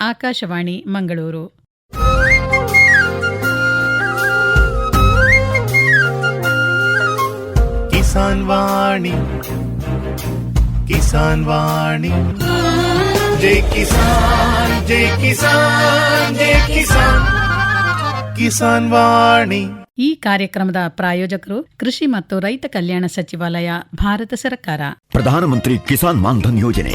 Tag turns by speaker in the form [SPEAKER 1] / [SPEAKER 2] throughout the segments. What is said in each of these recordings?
[SPEAKER 1] ಆಕಾಶವಾಣಿ ಮಂಗಳೂರು.
[SPEAKER 2] ಕಿಸಾನ್ ವಾಣಿ ಕಿಸಾನ್ ವಾಣಿ. ಜೈ ಕಿಸಾನ್ ಜೈ ಕಿಸಾನ್ ಜೈ ಕಿಸಾನ್. ಕಿಸಾನ್ ವಾಣಿ.
[SPEAKER 1] ಈ ಕಾರ್ಯಕ್ರಮದ ಪ್ರಾಯೋಜಕರು ಕೃಷಿ ಮತ್ತು ರೈತ ಕಲ್ಯಾಣ ಸಚಿವಾಲಯ ಭಾರತ ಸರ್ಕಾರ.
[SPEAKER 3] ಪ್ರಧಾನಮಂತ್ರಿ ಕಿಸಾನ್ ಮಾನ್ಧನ್ ಯೋಜನೆ.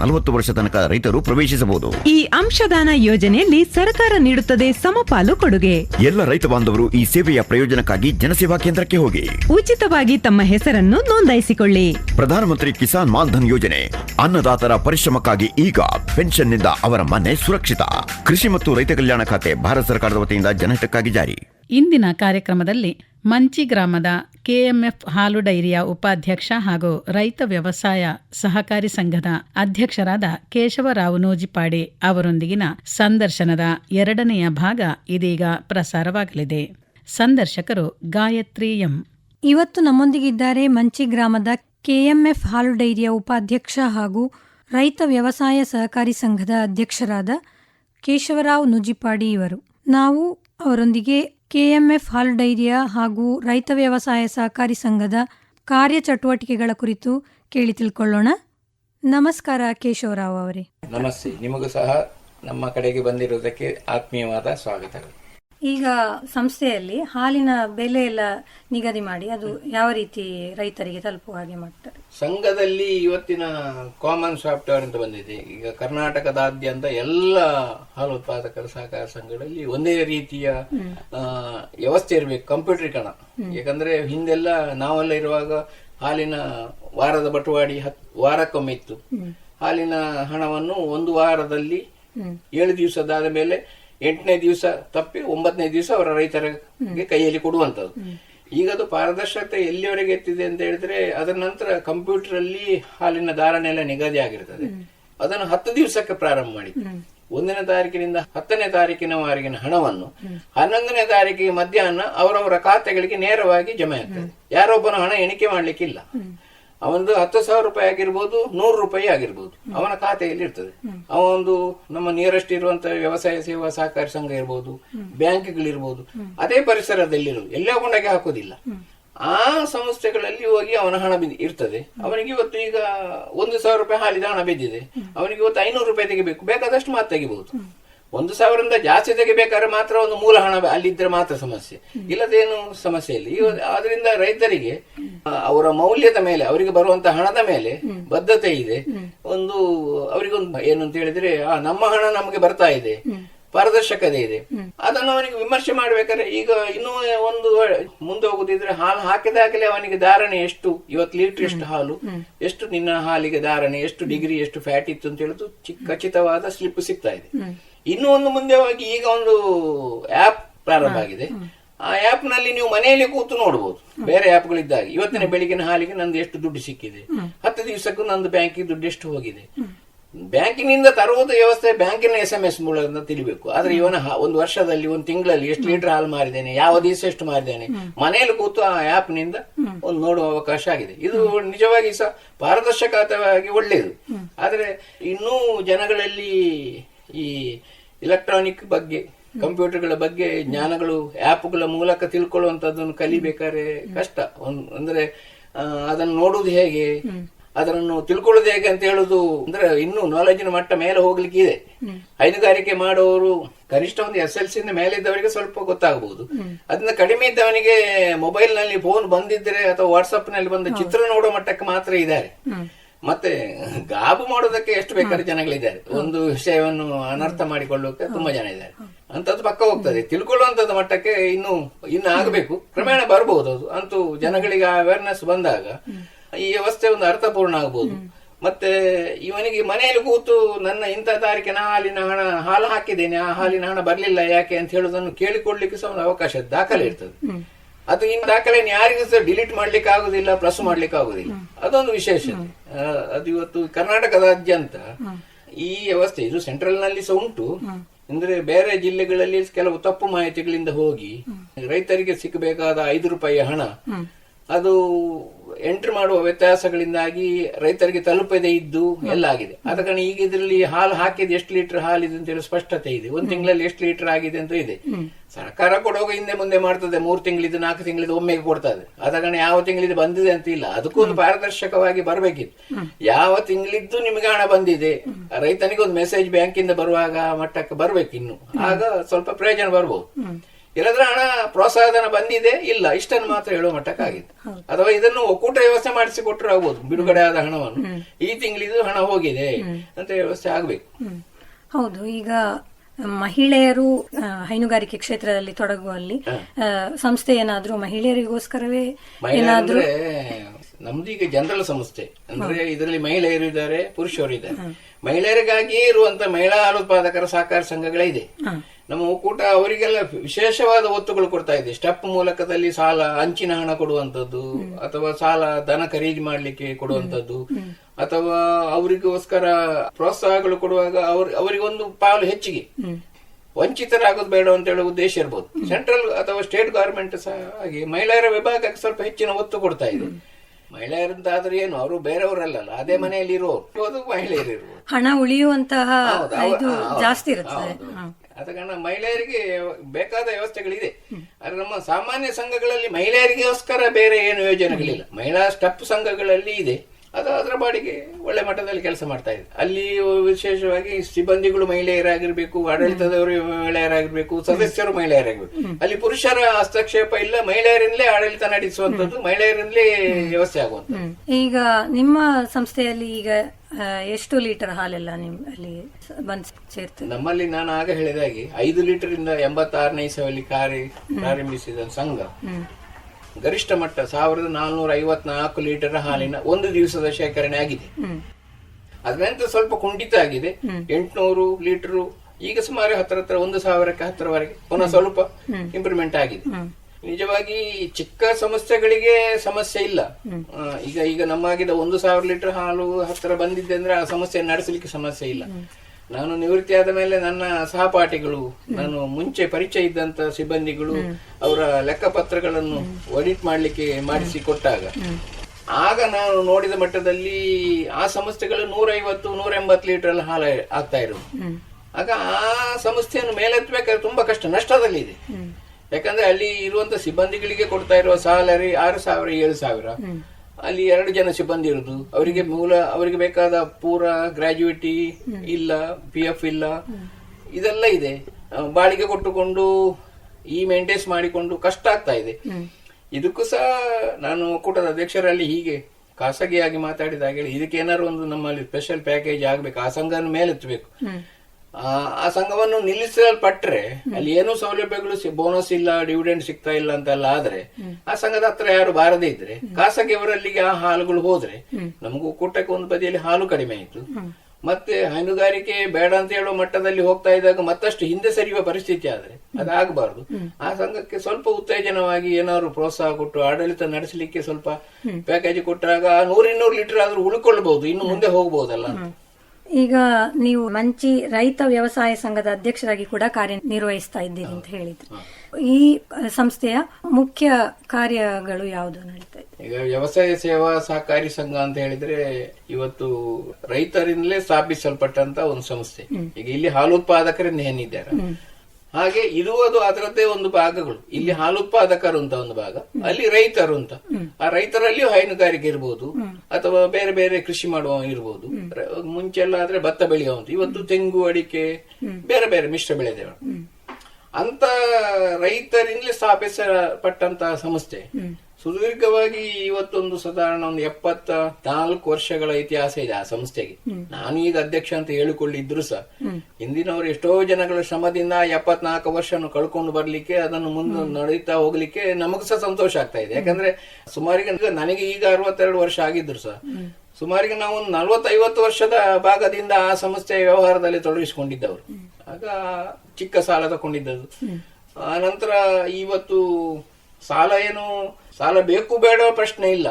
[SPEAKER 3] ನಲವತ್ತು ವರ್ಷ ತನಕ ರೈತರು ಪ್ರವೇಶಿಸಬಹುದು.
[SPEAKER 4] ಈ ಅಂಶದಾನ ಯೋಜನೆಯಲ್ಲಿ ಸರ್ಕಾರ ನೀಡುತ್ತದೆ ಸಮಪಾಲು ಕೊಡುಗೆ.
[SPEAKER 3] ಎಲ್ಲ ರೈತ ಬಾಂಧವರು ಈ ಸೇವೆಯ ಪ್ರಯೋಜನಕ್ಕಾಗಿ ಜನಸೇವಾ ಕೇಂದ್ರಕ್ಕೆ ಹೋಗಿ.
[SPEAKER 4] ಉಚಿತವಾಗಿ ತಮ್ಮ ಹೆಸರನ್ನು ನೋಂದಾಯಿಸಿಕೊಳ್ಳಿ.
[SPEAKER 3] ಪ್ರಧಾನಮಂತ್ರಿ ಕಿಸಾನ್ ಮಾನ್ಧನ್ ಯೋಜನೆ ಅನ್ನದಾತರ ಪರಿಶ್ರಮಕ್ಕಾಗಿ ಈಗ ಪೆನ್ಷನ್ನಿಂದ ಅವರ ಮನೆ ಸುರಕ್ಷಿತ. ಕೃಷಿ ಮತ್ತು ರೈತ ಕಲ್ಯಾಣ ಖಾತೆ ಭಾರತ ಸರ್ಕಾರದ ವತಿಯಿಂದ ಜನಹಿತಕ್ಕಾಗಿ ಜಾರಿ.
[SPEAKER 1] ಇಂದಿನ ಕಾರ್ಯಕ್ರಮದಲ್ಲಿ ಮಂಚಿ ಗ್ರಾಮದ ಕೆಎಂಎಫ್ ಹಾಲು ಡೈರಿಯ ಉಪಾಧ್ಯಕ್ಷ ಹಾಗೂ ರೈತ ವ್ಯವಸಾಯ ಸಹಕಾರಿ ಸಂಘದ ಅಧ್ಯಕ್ಷರಾದ ಕೇಶವರಾವ್ ನೂಜಿಪಾಡಿ ಅವರೊಂದಿಗಿನ ಸಂದರ್ಶನದ ಎರಡನೆಯ ಭಾಗ ಇದೀಗ ಪ್ರಸಾರವಾಗಲಿದೆ. ಸಂದರ್ಶಕರು ಗಾಯತ್ರಿ ಎಂ.
[SPEAKER 5] ಇವತ್ತು ನಮ್ಮೊಂದಿಗಿದ್ದಾರೆ ಮಂಚಿ ಗ್ರಾಮದ ಕೆಎಂಎಫ್ ಹಾಲು ಡೈರಿಯ ಉಪಾಧ್ಯಕ್ಷ ಹಾಗೂ ರೈತ ವ್ಯವಸಾಯ ಸಹಕಾರಿ ಸಂಘದ ಅಧ್ಯಕ್ಷರಾದ ಕೇಶವರಾವ್ ನುಜಿಪಾಡಿ ಇವರು. ನಾವು ಅವರೊಂದಿಗೆ ಕೆಎಂಎಫ್ ಹಾಲು ಡೈರಿಯ ಹಾಗೂ ರೈತ ವ್ಯವಸಾಯ ಸಹಕಾರಿ ಸಂಘದ ಕಾರ್ಯಚಟುವಟಿಕೆಗಳ ಕುರಿತು ಕೇಳಿ ತಿಳ್ಕೊಳ್ಳೋಣ. ನಮಸ್ಕಾರ ಕೇಶವರಾವ್ ಅವರೇ.
[SPEAKER 6] ನಮಸ್ತೆ. ನಿಮಗೂ ಸಹ ನಮ್ಮ ಕಡೆಗೆ ಬಂದಿರುವುದಕ್ಕೆ ಆತ್ಮೀಯವಾದ ಸ್ವಾಗತಗಳು.
[SPEAKER 5] ಈಗ ಸಂಸ್ಥೆಯಲ್ಲಿ ಹಾಲಿನ ಬೆಲೆ ಎಲ್ಲ ನಿಗದಿ ಮಾಡಿ ಅದು ಯಾವ ರೀತಿ ರೈತರಿಗೆ ತಲುಪುವ ಹಾಗೆ ಮಾಡ್ತಾರೆ?
[SPEAKER 6] ಸಂಘದಲ್ಲಿ ಇವತ್ತಿನ ಕಾಮನ್ ಸಾಫ್ಟ್ವೇರ್ ಅಂತ ಬಂದಿದೆ. ಈಗ ಕರ್ನಾಟಕದಾದ್ಯಂತ ಎಲ್ಲ ಹಾಲು ಉತ್ಪಾದಕರ ಸಹಕಾರ ಸಂಘಗಳಲ್ಲಿ ಒಂದೇ ರೀತಿಯ ವ್ಯವಸ್ಥೆ ಇರಬೇಕು ಕಂಪ್ಯೂಟರೀಕರಣ ಯಾಕಂದ್ರೆ ಹಿಂದೆಲ್ಲ ನಾವೆಲ್ಲ ಇರುವಾಗ ಹಾಲಿನ ವಾರದ ಬಟುವಾಡಿ ವಾರಕ್ಕೊಮ್ಮೆ ಇತ್ತು. ಹಾಲಿನ ಹಣವನ್ನು ಒಂದು ವಾರದಲ್ಲಿ ಏಳು ದಿವಸದಾದ ಮೇಲೆ ಎಂಟನೇ ದಿವಸ ತಪ್ಪಿ ಒಂಬತ್ತನೇ ದಿವಸ ಅವರ ರೈತರಿಗೆ ಕೈಯಲ್ಲಿ ಕೊಡುವಂತದ್ದು ಈಗ ಅದು ಪಾರದರ್ಶಕತೆ ಎಲ್ಲಿವರೆಗೆ ಎತ್ತಿದೆ ಅಂತ ಹೇಳಿದ್ರೆ ಅದರ ನಂತರ ಕಂಪ್ಯೂಟರ್ ಅಲ್ಲಿ ಹಾಲಿನ ಧಾರಣೆ ಎಲ್ಲ ನಿಗದಿ ಆಗಿರ್ತದೆ. ಅದನ್ನು ಹತ್ತು ದಿವಸಕ್ಕೆ ಪ್ರಾರಂಭ ಮಾಡಿ. ಒಂದನೇ ತಾರೀಕಿನಿಂದ ಹತ್ತನೇ ತಾರೀಕಿನವರೆಗಿನ ಹಣವನ್ನು ಹನ್ನೊಂದನೇ ತಾರೀಕಿಗೆ ಮಧ್ಯಾಹ್ನ ಅವರವರ ಖಾತೆಗಳಿಗೆ ನೇರವಾಗಿ ಜಮೆ ಆಗ್ತದೆ. ಯಾರೊಬ್ಬನ ಹಣ ಎಣಿಕೆ ಮಾಡ್ಲಿಕ್ಕಿಲ್ಲ. ಅವನದು ಹತ್ತು ಸಾವಿರ ರೂಪಾಯಿ ಆಗಿರ್ಬೋದು ನೂರು ರೂಪಾಯಿ ಆಗಿರ್ಬೋದು. ಅವನ ಖಾತೆಯಲ್ಲಿ ಇರ್ತದೆ. ಅವನೊಂದು ನಮ್ಮ ನಿಯರೆಸ್ಟ್ ಇರುವಂತಹ ವ್ಯವಸಾಯ ಸೇವಾ ಸಹಕಾರಿ ಸಂಘ ಇರ್ಬೋದು ಬ್ಯಾಂಕ್ಗಳಿರ್ಬೋದು. ಅದೇ ಪರಿಸರದಲ್ಲಿರುವುದು ಎಲ್ಲೋ ಕೊಂಡಾಗೆ ಹಾಕೋದಿಲ್ಲ ಆ ಸಂಸ್ಥೆಗಳಲ್ಲಿ ಹೋಗಿ ಅವನ ಹಣ ಇರ್ತದೆ. ಅವನಿಗೆ ಇವತ್ತು ಈಗ ಒಂದು ಸಾವಿರ ರೂಪಾಯಿ ಹಾಲಿದ ಹಣ ಬಿದ್ದಿದೆ. ಅವನಿಗೆ ಇವತ್ತು ಐನೂರು ರೂಪಾಯಿ ತೆಗಿಬೇಕು. ಬೇಕಾದಷ್ಟು ಮಾತು ತೆಗಿಬಹುದು ಒಂದು ಸಾವಿರದಿಂದ ಜಾಸ್ತಿ ತೆಗಿಬೇಕಾದ್ರೆ ಮಾತ್ರ ಒಂದು ಮೂಲ ಹಣ ಅಲ್ಲಿದ್ರೆ ಮಾತ್ರ ಸಮಸ್ಯೆ. ಇಲ್ಲದೇನು ಸಮಸ್ಯೆ ಇಲ್ಲ. ಇವ ಅದರಿಂದ ರೈತರಿಗೆ ಅವರ ಮೌಲ್ಯದ ಮೇಲೆ ಅವರಿಗೆ ಬರುವಂತ ಹಣದ ಮೇಲೆ ಬದ್ಧತೆ ಇದೆ. ಒಂದು ಅವರಿಗೊಂದು ಏನು ಅಂತ ಹೇಳಿದ್ರೆ ಆ ನಮ್ಮ ಹಣ ನಮಗೆ ಬರ್ತಾ ಇದೆ. ಪಾರದರ್ಶಕತೆ ಇದೆ. ಅದನ್ನು ಅವನಿಗೆ ವಿಮರ್ಶೆ ಮಾಡ್ಬೇಕಾದ್ರೆ ಈಗ ಇನ್ನೂ ಒಂದು ಮುಂದೆ ಹೋಗುದಿದ್ರೆ ಹಾಲು ಹಾಕಿದಾಗಲೇ ಅವನಿಗೆ ಧಾರಣೆ ಎಷ್ಟು? ಇವತ್ತು ಲೀಟರ್ ಎಷ್ಟು ಹಾಲು? ಎಷ್ಟು ನಿನ್ನ ಹಾಲಿಗೆ ಧಾರಣೆ? ಎಷ್ಟು ಡಿಗ್ರಿ ಎಷ್ಟು ಫ್ಯಾಟ್ ಇತ್ತು ಅಂತ ಹೇಳುದು ಖಚಿತವಾದ ಸ್ಲಿಪ್ ಸಿಗ್ತಾ ಇದೆ. ಇನ್ನು ಒಂದು ಮುಂದೆ ಹೋಗಿ ಈಗ ಒಂದು ಆಪ್ ಪ್ರಾರಂಭ ಆಗಿದೆ. ಆ ಆ್ಯಪ್ನಲ್ಲಿ ನೀವು ಮನೆಯಲ್ಲಿ ಕೂತು ನೋಡಬಹುದು ಬೇರೆ ಆಪ್ ಗಳಿದ್ದಾಗ. ಇವತ್ತಿನ ಬೆಳಿಗಿನ ಹಾಲಿಗೆ ನಂದು ಎಷ್ಟು ದುಡ್ಡು ಸಿಕ್ಕಿದೆ. ಹತ್ತು ದಿವಸಕ್ಕೂ ನಂದು ಬ್ಯಾಂಕಿಗೆ ದುಡ್ಡು ಎಷ್ಟು ಹೋಗಿದೆ. ಬ್ಯಾಂಕಿನಿಂದ ತರುವುದು ವ್ಯವಸ್ಥೆ ಬ್ಯಾಂಕಿನ ಎಸ್ ಎಂ ಎಸ್ ಮೂಲಕ ತಿಳಿಬೇಕು. ಆದ್ರೆ ಇವನ ಒಂದು ವರ್ಷದಲ್ಲಿ ಒಂದು ತಿಂಗಳಲ್ಲಿ ಎಷ್ಟು ಲೀಟರ್ ಹಾಲು ಮಾರಿದ್ದೇನೆ ಯಾವ ದಿವಸ ಎಷ್ಟು ಮಾರಿದ್ದೇನೆ. ಮನೆಯಲ್ಲಿ ಕೂತು ಆ ಆಪ್ನಿಂದ ಒಂದು ನೋಡುವ ಅವಕಾಶ ಆಗಿದೆ. ಇದು ನಿಜವಾಗಿ ಸಹ ಪಾರದರ್ಶಕವಾಗಿ ಒಳ್ಳೆಯದು. ಆದ್ರೆ ಇನ್ನೂ ಜನಗಳಲ್ಲಿ ಈ ಎಲೆಕ್ಟ್ರಾನಿಕ್ ಬಗ್ಗೆ ಕಂಪ್ಯೂಟರ್ಗಳ ಬಗ್ಗೆ ಜ್ಞಾನಗಳು ಆಪ್ಗಳ ಮೂಲಕ ತಿಳ್ಕೊಳ್ಳುವಂತದ್ದನ್ನು ಕಲಿಬೇಕಾದ್ರೆ ಕಷ್ಟ. ಅಂದ್ರೆ ಅದನ್ನು ನೋಡುವುದು ಹೇಗೆ? ಅದನ್ನು ತಿಳ್ಕೊಳ್ಳೋದು ಹೇಗೆ ಅಂತ ಹೇಳುದು ಅಂದ್ರೆ ಇನ್ನು ನಾಲೆಜಿನ ಮಟ್ಟ ಮೇಲೆ ಹೋಗ್ಲಿಕ್ಕೆ ಇದೆ. ಹೈನುಗಾರಿಕೆ ಮಾಡುವವರು ಕನಿಷ್ಠ ಒಂದು ಎಸ್ ಎಲ್ ಸಿಂದ ಮೇಲೆ ಇದ್ದವರಿಗೆ ಸ್ವಲ್ಪ ಗೊತ್ತಾಗಬಹುದು. ಅದನ್ನ ಕಡಿಮೆ ಇದ್ದವನಿಗೆ ಮೊಬೈಲ್ನಲ್ಲಿ ಫೋನ್ ಬಂದಿದ್ರೆ ಅಥವಾ ವಾಟ್ಸ್ಆಪ್ನಲ್ಲಿ ಬಂದ ಚಿತ್ರ ನೋಡೋ ಮಟ್ಟಕ್ಕೆ ಮಾತ್ರ ಇದ್ದಾರೆ. ಮತ್ತೆ ಗಾಬು ಮಾಡೋದಕ್ಕೆ ಎಷ್ಟು ಬೇಕಾದ್ರೆ ಜನಗಳಿದ್ದಾರೆ. ಒಂದು ವಿಷಯವನ್ನು ಅನರ್ಥ ಮಾಡಿಕೊಳ್ಳೋಕೆ ತುಂಬಾ ಜನ ಇದ್ದಾರೆ. ಅಂತದ್ದು ಪಕ್ಕ ಹೋಗ್ತದೆ. ತಿಳ್ಕೊಳ್ಳುವಂತದ್ದು ಮಟ್ಟಕ್ಕೆ ಇನ್ನು ಇನ್ನು ಆಗಬೇಕು. ಕ್ರಮೇಣ ಬರಬಹುದು ಅದು. ಅಂತೂ ಜನಗಳಿಗೆ ಅವೇರ್ನೆಸ್ ಬಂದಾಗ ಈ ವ್ಯವಸ್ಥೆ ಒಂದು ಅರ್ಥಪೂರ್ಣ ಆಗಬಹುದು ಮತ್ತೆ ಇವನಿಗೆ ಮನೆಯಲ್ಲಿ ಕೂತು ನನ್ನ ಇಂಥ ತಾರೀಕಿನ ಹಾಲಿನ ಹಣ ಹಾಲು ಹಾಕಿದ್ದೇನೆ ಆ ಹಾಲಿನ ಹಣ ಬರ್ಲಿಲ್ಲ ಯಾಕೆ ಅಂತ ಹೇಳುದನ್ನು ಕೇಳಿಕೊಳ್ಳಿಕ್ಕೆ ಸಹ ಒಂದು ಅವಕಾಶ ದಾಖಲೆ ಇರ್ತದೆ. ಅದು ಇನ್ನು ದಾಖಲೆಯನ್ನು ಯಾರಿಗೂ ಸಹ ಡಿಲೀಟ್ ಮಾಡ್ಲಿಕ್ಕೆ ಆಗುದಿಲ್ಲ ಪ್ಲಸ್ ಮಾಡ್ಲಿಕ್ಕೆ ಆಗುದಿಲ್ಲ ಅದೊಂದು ವಿಶೇಷತೆ. ಅದು ಇವತ್ತು ಕರ್ನಾಟಕದಾದ್ಯಂತ ಈ ವ್ಯವಸ್ಥೆ ಇದು ಸೆಂಟ್ರಲ್ನಲ್ಲಿ ಸಹ ಉಂಟು. ಅಂದ್ರೆ ಬೇರೆ ಜಿಲ್ಲೆಗಳಲ್ಲಿ ಕೆಲವು ತಪ್ಪು ಮಾಹಿತಿಗಳಿಂದ ಹೋಗಿ ರೈತರಿಗೆ ಸಿಕ್ಕಬೇಕಾದ ಐದು ರೂಪಾಯಿ ಹಣ ಅದು ಎಂಟ್ರಿ ಮಾಡುವ ವ್ಯತ್ಯಾಸಗಳಿಂದಾಗಿ ರೈತರಿಗೆ ತಲುಪದೆ ಇದ್ದು ಎಲ್ಲ ಆಗಿದೆ. ಆದ ಕಾರಣ ಈಗ ಇದರಲ್ಲಿ ಹಾಲು ಹಾಕಿದ ಎಷ್ಟು ಲೀಟರ್ ಹಾಲಿದೆ ಅಂತ ಹೇಳಿ ಸ್ಪಷ್ಟತೆ ಇದೆ. ಒಂದ್ ತಿಂಗಳಲ್ಲಿ ಎಷ್ಟು ಲೀಟರ್ ಆಗಿದೆ ಅಂತ ಇದೆ. ಸರ್ಕಾರ ಕೊಡುವಾಗ ಹಿಂದೆ ಮುಂದೆ ಮಾಡ್ತದೆ. ಮೂರು ತಿಂಗಳಿದ್ದು, ನಾಲ್ಕು ತಿಂಗಳಿದ್ದು ಒಮ್ಮೆಗೆ ಕೊಡ್ತದೆ. ಆದ ಕಾರಣ ಯಾವ ತಿಂಗಳಿದ್ದು ಬಂದಿದೆ ಅಂತ ಇಲ್ಲ. ಅದಕ್ಕೂ ಒಂದು ಪಾರದರ್ಶಕವಾಗಿ ಬರಬೇಕಿತ್ತು. ಯಾವ ತಿಂಗಳಿದ್ದು ನಿಮಗೆ ಹಣ ಬಂದಿದೆ. ರೈತನಿಗೆ ಒಂದು ಮೆಸೇಜ್ ಬ್ಯಾಂಕಿಂದ ಬರುವಾಗ ಮಟ್ಟಕ್ಕೆ ಬರ್ಬೇಕು ಇನ್ನು. ಆಗ ಸ್ವಲ್ಪ ಪ್ರಯೋಜನ ಬರ್ಬೋದು. ಇಲ್ಲದ್ರೆ ಹಣ ಪ್ರೋತ್ಸಾಹಧನ ಬಂದಿದೆ? ಇಲ್ಲ. ಇಷ್ಟನ್ನು ಮಾತ್ರ ಹೇಳುವ ಮಟ್ಟಕ್ಕಾಗಿತ್ತು. ಅಥವಾ ಇದನ್ನು ಒಕ್ಕೂಟ ವ್ಯವಸ್ಥೆ ಮಾಡಿಸಿ ಕೊಟ್ಟರೆ ಆಗ್ಬೋದು. ಬಿಡುಗಡೆ ಆದ ಹಣವನ್ನು. ಈ ತಿಂಗಳಿದು ಹಣ ಹೋಗಿದೆ ಅಂತ ವ್ಯವಸ್ಥೆ ಆಗ್ಬೇಕು.
[SPEAKER 5] ಹೌದು. ಈಗ ಮಹಿಳೆಯರು ಹೈನುಗಾರಿಕೆ ಕ್ಷೇತ್ರದಲ್ಲಿ ತೊಡಗುವಲ್ಲಿ ಸಂಸ್ಥೆ ಏನಾದರೂ ಮಹಿಳೆಯರಿಗೋಸ್ಕರವೇ ಏನಾದರೂ?
[SPEAKER 6] ನಮ್ದು ಈಗ ಜನರಲ್ ಸಂಸ್ಥೆ. ಅಂದ್ರೆ ಇದರಲ್ಲಿ ಮಹಿಳೆಯರು ಇದ್ದಾರೆ ಪುರುಷರು ಇದ್ದಾರೆ. ಮಹಿಳೆಯರಿಗಾಗಿ ಇರುವಂತ ಮಹಿಳಾ ಉತ್ಪಾದಕರ ಸಹಕಾರ ಸಂಘಗಳೇ ಇದೆ. ನಮ್ಮ ಒಕ್ಕೂಟ ಅವರಿಗೆಲ್ಲ ವಿಶೇಷವಾದ ಒತ್ತುಗಳು ಕೊಡ್ತಾ ಇದೆ. ಸ್ಟೆಪ್ ಮೂಲಕದಲ್ಲಿ ಸಾಲ ಅಂಚಿನ ಹಣ ಕೊಡುವಂತದ್ದು ಅಥವಾ ಸಾಲ ದನ ಖರೀದಿ ಮಾಡ್ಲಿಕ್ಕೆ ಕೊಡುವಂತದ್ದು ಅಥವಾ ಅವರಿಗೋಸ್ಕರ ಪ್ರೋತ್ಸಾಹಗಳು ಕೊಡುವಾಗ ಅವ್ರ ಅವರಿಗೊಂದು ಪಾಲು ಹೆಚ್ಚಿಗೆ. ವಂಚಿತರಾಗೋದು ಬೇಡ ಅಂತ ಹೇಳೋ ಉದ್ದೇಶ ಇರ್ಬೋದು. ಸೆಂಟ್ರಲ್ ಅಥವಾ ಸ್ಟೇಟ್ ಗವರ್ಮೆಂಟ್ ಸಹ ಹಾಗೆ ಮಹಿಳೆಯರ ವಿಭಾಗಕ್ಕೆ ಸ್ವಲ್ಪ ಹೆಚ್ಚಿನ ಒತ್ತು ಕೊಡ್ತಾ ಇದೆ. ಮಹಿಳೆಯರಂತ ಆದ್ರೆ ಏನು? ಅವರು ಬೇರೆಯವರಲ್ಲ ಅದೇ ಮನೆಯಲ್ಲಿ ಇರೋದು ಮಹಿಳೆಯರು
[SPEAKER 5] ಹಣ ಉಳಿಯುವಂತಹ ಜಾಸ್ತಿ. ಹ.
[SPEAKER 6] ಆದ ಕಾರಣ ಮಹಿಳೆಯರಿಗೆ ಬೇಕಾದ ವ್ಯವಸ್ಥೆಗಳಿದೆ. ಆದರೆ ನಮ್ಮ ಸಾಮಾನ್ಯ ಸಂಘಗಳಲ್ಲಿ ಮಹಿಳೆಯರಿಗೋಸ್ಕರ ಬೇರೆ ಏನು ಯೋಜನೆಗಳಿಲ್ಲ. ಮಹಿಳಾ ಸ್ಟೆಪ್ ಸಂಘಗಳಲ್ಲಿ ಇದೆ. ಅದು ಅದರ ಬಾಡಿಗೆ. ಒಳ್ಳೆ ಮಟ್ಟದಲ್ಲಿ ಕೆಲಸ ಮಾಡ್ತಾ ಇದೆ. ಅಲ್ಲಿ ವಿಶೇಷವಾಗಿ ಸಿಬ್ಬಂದಿಗಳು ಮಹಿಳೆಯರಾಗಿರ್ಬೇಕು ಆಡಳಿತದವರು ಮಹಿಳೆಯರಾಗಿರ್ಬೇಕು ಸದಸ್ಯರು ಮಹಿಳೆಯರಾಗಿರ್ಬೇಕು. ಅಲ್ಲಿ ಪುರುಷರ ಹಸ್ತಕ್ಷೇಪ ಇಲ್ಲ ಮಹಿಳೆಯರಿಂದಲೇ ಆಡಳಿತ ನಡೆಸುವಂತದ್ದು ಮಹಿಳೆಯರಿಂದಲೇ ವ್ಯವಸ್ಥೆ ಆಗುವಂತ
[SPEAKER 5] ಈಗ ನಿಮ್ಮ ಸಂಸ್ಥೆಯಲ್ಲಿ ಈಗ ಎಷ್ಟು ಲೀಟರ್ ಹಾಲೆಲ್ಲ ನಿಮ್ ಅಲ್ಲಿ ಸ- ಬಂದ್ ಸೇರ್ತದೆ?
[SPEAKER 6] ನಮ್ಮಲ್ಲಿ ನಾನು ಆಗ ಹೇಳಿದ ಹಾಗೆ ಐದು ಲೀಟರ್ ಇಂದ ಎಂಬತ್ತಾರನೇ ಇಸವಲ್ಲಿ ಕಾರ್ಯ ಪ್ರಾರಂಭಿಸಿದ ಸಂಘ. ಗರಿಷ್ಠ ಮಟ್ಟ ಸಾವಿರದ ನಾಲ್ನೂರ ಐವತ್ನಾಲ್ಕು ಲೀಟರ್ ಹಾಲಿನ ಒಂದು ದಿವಸದ ಶೇಖರಣೆ ಆಗಿದೆ. ಅದರಂತ ನಂತರ ಸ್ವಲ್ಪ ಕುಂಠಿತ ಆಗಿದೆ. ಎಂಟುನೂರು ಲೀಟರ್ ಈಗ ಸುಮಾರು ಹತ್ರ ಹತ್ರ ಒಂದು ಸಾವಿರಕ್ಕೆ ಹತ್ತರವರೆಗೆ ಪುನಃ ಸ್ವಲ್ಪ ಇಂಪ್ರೂವ್ಮೆಂಟ್ ಆಗಿದೆ. ನಿಜವಾಗಿ ಚಿಕ್ಕ ಸಮಸ್ಯೆಗಳಿಗೆ ಸಮಸ್ಯೆ ಇಲ್ಲ. ಈಗ ಈಗ ನಮ್ಮಾಗಿದ ಒಂದು ಸಾವಿರ ಲೀಟರ್ ಹಾಲು ಹತ್ತಿರ ಬಂದಿದ್ದೆ ಅಂದ್ರೆ ಆ ಸಮಸ್ಯೆ ನಡೆಸಲಿಕ್ಕೆ ಸಮಸ್ಯೆ ಇಲ್ಲ. ನಾನು ನಿವೃತ್ತಿ ಆದ ಮೇಲೆ ನನ್ನ ಸಹಪಾಠಿಗಳು ನಾನು ಮುಂಚೆ ಪರಿಚಯ ಇದ್ದಂತ ಸಿಬ್ಬಂದಿಗಳು ಅವರ ಲೆಕ್ಕಪತ್ರಗಳನ್ನು ಒಡಿಟ್ ಮಾಡಲಿಕ್ಕೆ ಮಾಡಿಸಿ ಕೊಟ್ಟಾಗ. ಆಗ ನಾನು ನೋಡಿದ ಮಟ್ಟದಲ್ಲಿ ಆ ಸಂಸ್ಥೆಗಳು ನೂರೈವತ್ತು ನೂರ ಎಂಬತ್ತು ಲೀಟರ್ ಎಲ್ಲ ಹಾಲು ಆಗ್ತಾ ಇರು ಆಗ ಆ ಸಂಸ್ಥೆಯನ್ನು ಮೇಲೆತ್ತಬೇಕಾದ್ರೆ ತುಂಬಾ ಕಷ್ಟ ನಷ್ಟದಲ್ಲಿದೆ ಯಾಕಂದ್ರೆ ಅಲ್ಲಿ ಇರುವಂತ ಸಿಬ್ಬಂದಿಗಳಿಗೆ ಕೊಡ್ತಾ ಇರುವ ಸ್ಯಾಲರಿ ಆರು ಸಾವಿರ ಏಳು ಸಾವಿರ. ಅಲ್ಲಿ ಎರಡು ಜನ ಸಿಬ್ಬಂದಿ ಇರುದು. ಅವರಿಗೆ ಮೂಲ ಅವರಿಗೆ ಬೇಕಾದ ಪೂರ ಗ್ರಾಜ್ಯುಯೇಟಿ ಇಲ್ಲ ಪಿ ಎಫ್ ಇಲ್ಲ. ಇದೆಲ್ಲ ಇದೆ. ಬಾಳಿಗೆ ಬಾಡಿಗೆ ಕೊಟ್ಟುಕೊಂಡು ಈ ಮೇಂಟೈನ್ಸ್ ಮಾಡಿಕೊಂಡು ಕಷ್ಟ ಆಗ್ತಾ ಇದೆ. ಇದಕ್ಕೂ ಸಹ ನಾನು ಒಕ್ಕೂಟದ ಅಧ್ಯಕ್ಷರಲ್ಲಿ ಹೀಗೆ ಖಾಸಗಿಯಾಗಿ ಮಾತಾಡಿದಾಗ ಇದಕ್ಕೆ ಏನಾದ್ರು ಒಂದು ನಮ್ಮಲ್ಲಿ ಸ್ಪೆಷಲ್ ಪ್ಯಾಕೇಜ್ ಆಗ್ಬೇಕು ಆ ಸಂಘನ ಮೇಲೆತ್ತಬೇಕು ಆ ಆ ಸಂಘವನ್ನು ನಿಲ್ಲಿಸಲ್ಪಟ್ರೆ ಅಲ್ಲಿ ಏನೂ ಸೌಲಭ್ಯಗಳು ಬೋನಸ್ ಇಲ್ಲ ಡಿವಿಡೆಂಡ್ ಸಿಗ್ತಾ ಇಲ್ಲ ಅಂತೆಲ್ಲ ಆದ್ರೆ ಆ ಸಂಘದ ಹತ್ರ ಯಾರು ಬಾರದೇ ಇದ್ರೆ ಖಾಸಗಿಯವರಲ್ಲಿಗೆ ಆ ಹಾಲುಗಳು ಹೋದ್ರೆ ನಮಗೂ ಕೂಟಕ್ಕೆ ಒಂದು ಬದಿಯಲ್ಲಿ ಹಾಲು ಕಡಿಮೆ ಆಯ್ತು. ಮತ್ತೆ ಹೈನುಗಾರಿಕೆ ಬೇಡ ಅಂತ ಹೇಳುವ ಮಟ್ಟದಲ್ಲಿ ಹೋಗ್ತಾ ಇದ್ದಾಗ ಮತ್ತಷ್ಟು ಹಿಂದೆ ಸರಿಯುವ ಪರಿಸ್ಥಿತಿ ಆದ್ರೆ ಅದಾಗಬಾರದು. ಆ ಸಂಘಕ್ಕೆ ಸ್ವಲ್ಪ ಉತ್ತೇಜನವಾಗಿ ಏನಾದ್ರು ಪ್ರೋತ್ಸಾಹ ಕೊಟ್ಟು ಆಡಳಿತ ನಡೆಸಲಿಕ್ಕೆ ಸ್ವಲ್ಪ ಪ್ಯಾಕೇಜ್ ಕೊಟ್ಟಾಗ ನೂರಿನ್ನೂರು ಲೀಟರ್ ಆದ್ರೂ ಉಳ್ಕೊಳ್ಬಹುದು ಇನ್ನು ಮುಂದೆ ಹೋಗಬಹುದಲ್ಲ
[SPEAKER 5] ಈಗ ನೀವು ಮಂಚಿ ರೈತ ವ್ಯವಸಾಯ ಸಂಘದ ಅಧ್ಯಕ್ಷರಾಗಿ ಕೂಡ ಕಾರ್ಯನಿರ್ವಹಿಸ್ತಾ ಇದ್ದೀರಿ ಅಂತ ಹೇಳಿದ್ರಿ. ಈ ಸಂಸ್ಥೆಯ ಮುಖ್ಯ ಕಾರ್ಯಗಳು ಯಾವುದು ನಡೀತಾ ಇದೆ
[SPEAKER 6] ಈಗ ವ್ಯವಸಾಯ ಸೇವಾ ಸಹಕಾರಿ ಸಂಘ ಅಂತ ಹೇಳಿದ್ರೆ ಇವತ್ತು ರೈತರಿಂದಲೇ ಸ್ಥಾಪಿಸಲ್ಪಟ್ಟಂತ ಒಂದು ಸಂಸ್ಥೆ. ಈಗ ಇಲ್ಲಿ ಹಾಲು ಉತ್ಪಾದಕರಿಂದ ಏನಿದ್ದಾರೆ ಹಾಗೆ ಇದು ಅದು ಅದರದ್ದೇ ಒಂದು ಭಾಗಗಳು. ಇಲ್ಲಿ ಹಾಲು ಉತ್ಪಾದಕರು ಅಂತ ಒಂದು ಭಾಗ ಅಲ್ಲಿ ರೈತರು ಅಂತ. ಆ ರೈತರಲ್ಲಿಯೂ ಹೈನುಗಾರಿಕೆ ಇರ್ಬೋದು ಅಥವಾ ಬೇರೆ ಬೇರೆ ಕೃಷಿ ಮಾಡುವ ಇರ್ಬೋದು. ಮುಂಚೆ ಎಲ್ಲ ಆದ್ರೆ ಭತ್ತ ಬೆಳೆಯುವಂತ ಇವತ್ತು ತೆಂಗು ಅಡಿಕೆ ಬೇರೆ ಬೇರೆ ಮಿಶ್ರ ಬೆಳೆದೇವ. ಅಂತ ರೈತರಿಂದಲೇ ಸ್ಥಾಪಿಸಲ್ಪಟ್ಟಂತಹ ಸಂಸ್ಥೆ. ಸುದೀರ್ಘವಾಗಿ ಇವತ್ತೊಂದು ಸಾಧಾರಣ ಒಂದು ಎಪ್ಪತ್ತ ನಾಲ್ಕು ವರ್ಷಗಳ ಇತಿಹಾಸ ಇದೆ ಆ ಸಂಸ್ಥೆಗೆ. ನಾನು ಈಗ ಅಧ್ಯಕ್ಷ ಅಂತ ಹೇಳಿಕೊಳ್ಳಿದ್ರು ಸಹ ಹಿಂದಿನವರು ಎಷ್ಟೋ ಜನಗಳ ಶ್ರಮದಿಂದ ಎಪ್ಪತ್ನಾಲ್ಕು ವರ್ಷವನ್ನು ಕಳ್ಕೊಂಡು ಬರ್ಲಿಕ್ಕೆ ಅದನ್ನು ಮುಂದೆ ನಡೀತಾ ಹೋಗ್ಲಿಕ್ಕೆ ನಮಗೂ ಸಹ ಸಂತೋಷ ಆಗ್ತಾ ಇದೆ. ಯಾಕಂದ್ರೆ ಸುಮಾರಿಗೆ ನನಗೆ ಈಗ ಅರವತ್ತೆರಡು ವರ್ಷ ಆಗಿದ್ರು ಸಹ ಸುಮಾರಿಗೆ ನಾವು ಒಂದು ನಲವತ್ತೈವತ್ತು ವರ್ಷದ ಭಾಗದಿಂದ ಆ ಸಂಸ್ಥೆಯ ವ್ಯವಹಾರದಲ್ಲಿ ತೊಡಗಿಸಿಕೊಂಡಿದ್ದವರು. ಆಗ ಚಿಕ್ಕ ಸಾಲ ತಗೊಂಡಿದ್ದದು ಆ ನಂತರ ಇವತ್ತು ಸಾಲ ಏನು ಸಾಲ ಬೇಕು ಬೇಡ ಪ್ರಶ್ನೆ ಇಲ್ಲ.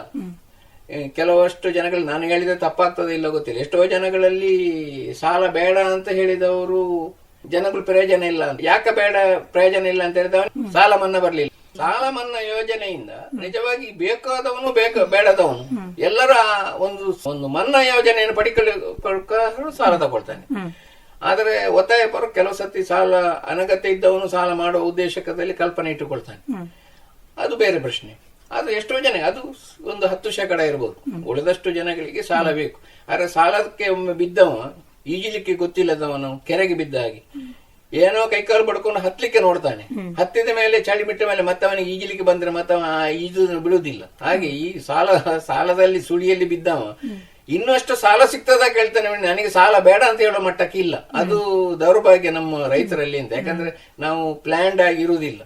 [SPEAKER 6] ಕೆಲವಷ್ಟು ಜನಗಳು ನಾನು ಹೇಳಿದ್ರೆ ತಪ್ಪಾಗ್ತದೆ ಇಲ್ಲ ಗೊತ್ತಿಲ್ಲ. ಎಷ್ಟೋ ಜನಗಳಲ್ಲಿ ಸಾಲ ಬೇಡ ಅಂತ ಹೇಳಿದವರು ಜನಗಳು ಪ್ರಯೋಜನ ಇಲ್ಲ ಅಂತ. ಯಾಕೆ ಬೇಡ ಪ್ರಯೋಜನ ಇಲ್ಲ ಅಂತ ಹೇಳಿದವ ಸಾಲ ಮನ್ನಾ ಬರ್ಲಿಲ್ಲ. ಸಾಲ ಮನ್ನಾ ಯೋಜನೆಯಿಂದ ನಿಜವಾಗಿ ಬೇಕಾದವನು ಬೇಕ ಬೇಡದವನು. ಎಲ್ಲರ ಒಂದು ಒಂದು ಮನ್ನಾ ಯೋಜನೆಯನ್ನು ಪಡಿಕೊಳ್ಳ ಸಾಲ ತಗೊಳ್ತಾನೆ. ಆದರೆ ಒತ್ತಾಯ ಬರೋ ಕೆಲವು ಸತಿ ಸಾಲ ಅನಗತ್ಯ ಇದ್ದವನು ಸಾಲ ಮಾಡುವ ಉದ್ದೇಶಕದಲ್ಲಿ ಕಲ್ಪನೆ ಇಟ್ಟುಕೊಳ್ತಾನೆ. ಅದು ಬೇರೆ ಪ್ರಶ್ನೆ. ಆದ್ರೆ ಎಷ್ಟೋ ಜನ ಅದು ಒಂದು ಹತ್ತು ಶೇಕಡ ಇರಬಹುದು ಉಳಿದಷ್ಟು ಜನಗಳಿಗೆ ಸಾಲ ಬೇಕು. ಆದ್ರೆ ಸಾಲಕ್ಕೆ ಒಮ್ಮೆ ಬಿದ್ದವ ಈಜಲಿಕ್ಕೆ ಗೊತ್ತಿಲ್ಲದವನು ಕೆರೆಗೆ ಬಿದ್ದ ಹಾಗೆ. ಏನೋ ಕೈಕಾಲು ಪಡ್ಕೊಂಡು ಹತ್ತಲಿಕ್ಕೆ ನೋಡ್ತಾನೆ. ಹತ್ತಿದ ಮೇಲೆ ಚಳಿ ಬಿಟ್ಟ ಮೇಲೆ ಮತ್ತೆ ಅವನಿಗೆ ಈಜಲಿಕ್ಕೆ ಬಂದ್ರೆ ಮತ್ತೆ ಅವ ಆ ಈಜು ಬಿಡುವುದಿಲ್ಲ. ಹಾಗೆ ಈ ಸಾಲ ಸಾಲದಲ್ಲಿ ಸುಳಿಯಲ್ಲಿ ಬಿದ್ದವ ಇನ್ನಷ್ಟು ಸಾಲ ಸಿಗ್ತದ ಕೇಳ್ತಾನೆ ನನಗೆ ಸಾಲ ಬೇಡ ಅಂತ ಹೇಳೋ ಮಟ್ಟಕ್ಕೆ ಇಲ್ಲ. ಅದು ದೌರ್ಭಾಗ್ಯ ನಮ್ಮ ರೈತರಲ್ಲಿ ಅಂತ. ಯಾಕಂದ್ರೆ ನಾವು ಪ್ಲಾನ್ಡ್ ಆಗಿ ಇರುವುದಿಲ್ಲ.